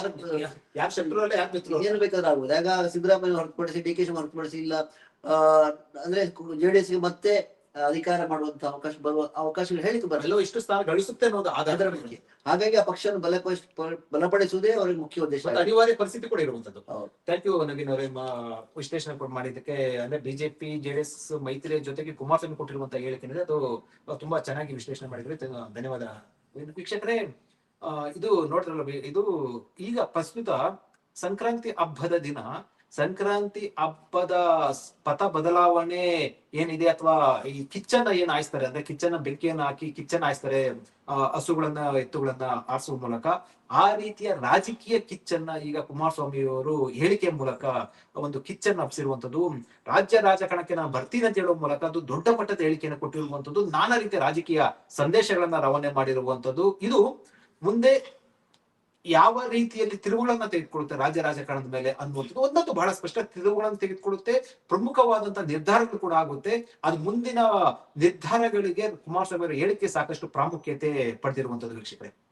ಏನು ಬೇಕಾದ್ರೂ ಆಗ್ಬೋದು ಆಗ ಸಿದ್ದರಾಮಯ್ಯ ಹೊರತುಪಡಿಸಿ ಡಿ ಕೆ ಶಿವ ಹೊರತುಪಡಿಸಿ ಇಲ್ಲ ಅಂದ್ರೆ ಜೆಡಿಎಸ್ಗೆ ಮತ್ತೆ ಅಧಿಕಾರ ಮಾಡುವಂತ ಅವಕಾಶ ಬರುವ ಅವಕಾಶಗಳು ಹೇಳಿಕೆ ಬರಲ್ಲ ಇಷ್ಟು ಸ್ಥಾನ ಗಳಿಸುತ್ತೆ ಅನ್ನೋದು ಅದರ ಬಗ್ಗೆ. ಹಾಗಾಗಿ ಆ ಪಕ್ಷವನ್ನು ಬಲ ಬಲಪಡಿಸುವುದೇ ಅವರಿಗೆ ಮುಖ್ಯ ಉದ್ದೇಶ. ಅನಿವಾರ್ಯ ಪರಿಸ್ಥಿತಿ ಕೂಡ ಇರುವಂತದ್ದು. ಥ್ಯಾಂಕ್ ಯು ನವೀನ್ ಅವರೇ. ವಿಶ್ಲೇಷಣೆ ಕೂಡ ಮಾಡಿದ್ದಕ್ಕೆ ಅಂದ್ರೆ ಬಿಜೆಪಿ ಜೆಡಿಎಸ್ ಮೈತ್ರಿಯ ಜೊತೆಗೆ ಕುಮಾರಸ್ವಾಮಿ ಕೊಟ್ಟಿರುವಂತ ಹೇಳಿಕೆ ಅದು ತುಂಬಾ ಚೆನ್ನಾಗಿ ವಿಶ್ಲೇಷಣೆ ಮಾಡಿದ್ರೆ. ಧನ್ಯವಾದ. ವೀಕ್ಷಕರೇ ಆ, ಇದು ನೋಡ್ರಲ್ಲ ಇದು ಈಗ ಪ್ರಸ್ತುತ ಸಂಕ್ರಾಂತಿ ಹಬ್ಬದ ದಿನ. ಸಂಕ್ರಾಂತಿ ಹಬ್ಬದ ಪಥ ಬದಲಾವಣೆ ಏನಿದೆ ಅಥವಾ ಈ ಕಿಚ್ಚನ್ನ ಏನ್ ಹಾಯಿಸ್ತಾರೆ? ಅಂದ್ರೆ ಕಿಚ್ಚನ್ನ ಬೆಂಕಿಯನ್ನ ಹಾಕಿ ಕಿಚ್ಚನ್ ಹಾಯಿಸ್ತಾರೆ ಆ, ಹಸುಗಳನ್ನ ಎತ್ತುಗಳನ್ನ ಆರಿಸುವ ಮೂಲಕ. ಆ ರೀತಿಯ ರಾಜಕೀಯ ಕಿಚ್ಚನ್ನ ಈಗ ಕುಮಾರಸ್ವಾಮಿ ಅವರು ಹೇಳಿಕೆ ಮೂಲಕ ಒಂದು ಕಿಚ್ಚನ್ನ ಹಬ್ಸಿರುವಂತದ್ದು ರಾಜ್ಯ ರಾಜಕಾರಣಕ್ಕೆ ನಾನು ಬರ್ತೀನಿ ಅಂತ ಹೇಳುವ ಮೂಲಕ ಅದು ದೊಡ್ಡ ಮಟ್ಟದ ಹೇಳಿಕೆಯನ್ನು ಕೊಟ್ಟಿರುವಂತದ್ದು ನಾನಾ ರೀತಿಯ ರಾಜಕೀಯ ಸಂದೇಶಗಳನ್ನ ರವಾನೆ ಮಾಡಿರುವಂತದ್ದು ಇದು ಮುಂದೆ ಯಾವ ರೀತಿಯಲ್ಲಿ ತಿರುವುಗಳನ್ನ ತೆಗೆದುಕೊಳ್ಳುತ್ತೆ ರಾಜ್ಯ ರಾಜಕಾರಣದ ಮೇಲೆ ಅನ್ನುವಂಥದ್ದು ಒಂದೊಂದು ಬಹಳ ಸ್ಪಷ್ಟ ತಿರುವುಗಳನ್ನು ತೆಗೆದುಕೊಳ್ಳುತ್ತೆ. ಪ್ರಮುಖವಾದಂತಹ ನಿರ್ಧಾರಗಳು ಕೂಡ ಆಗುತ್ತೆ. ಅದು ಮುಂದಿನ ನಿರ್ಧಾರಗಳಿಗೆ ಕುಮಾರಸ್ವಾಮಿ ಅವರ ಹೇಳಿಕೆ ಸಾಕಷ್ಟು ಪ್ರಾಮುಖ್ಯತೆ ಪಡೆದಿರುವಂತದ್ದು ವೀಕ್ಷಕರೇ.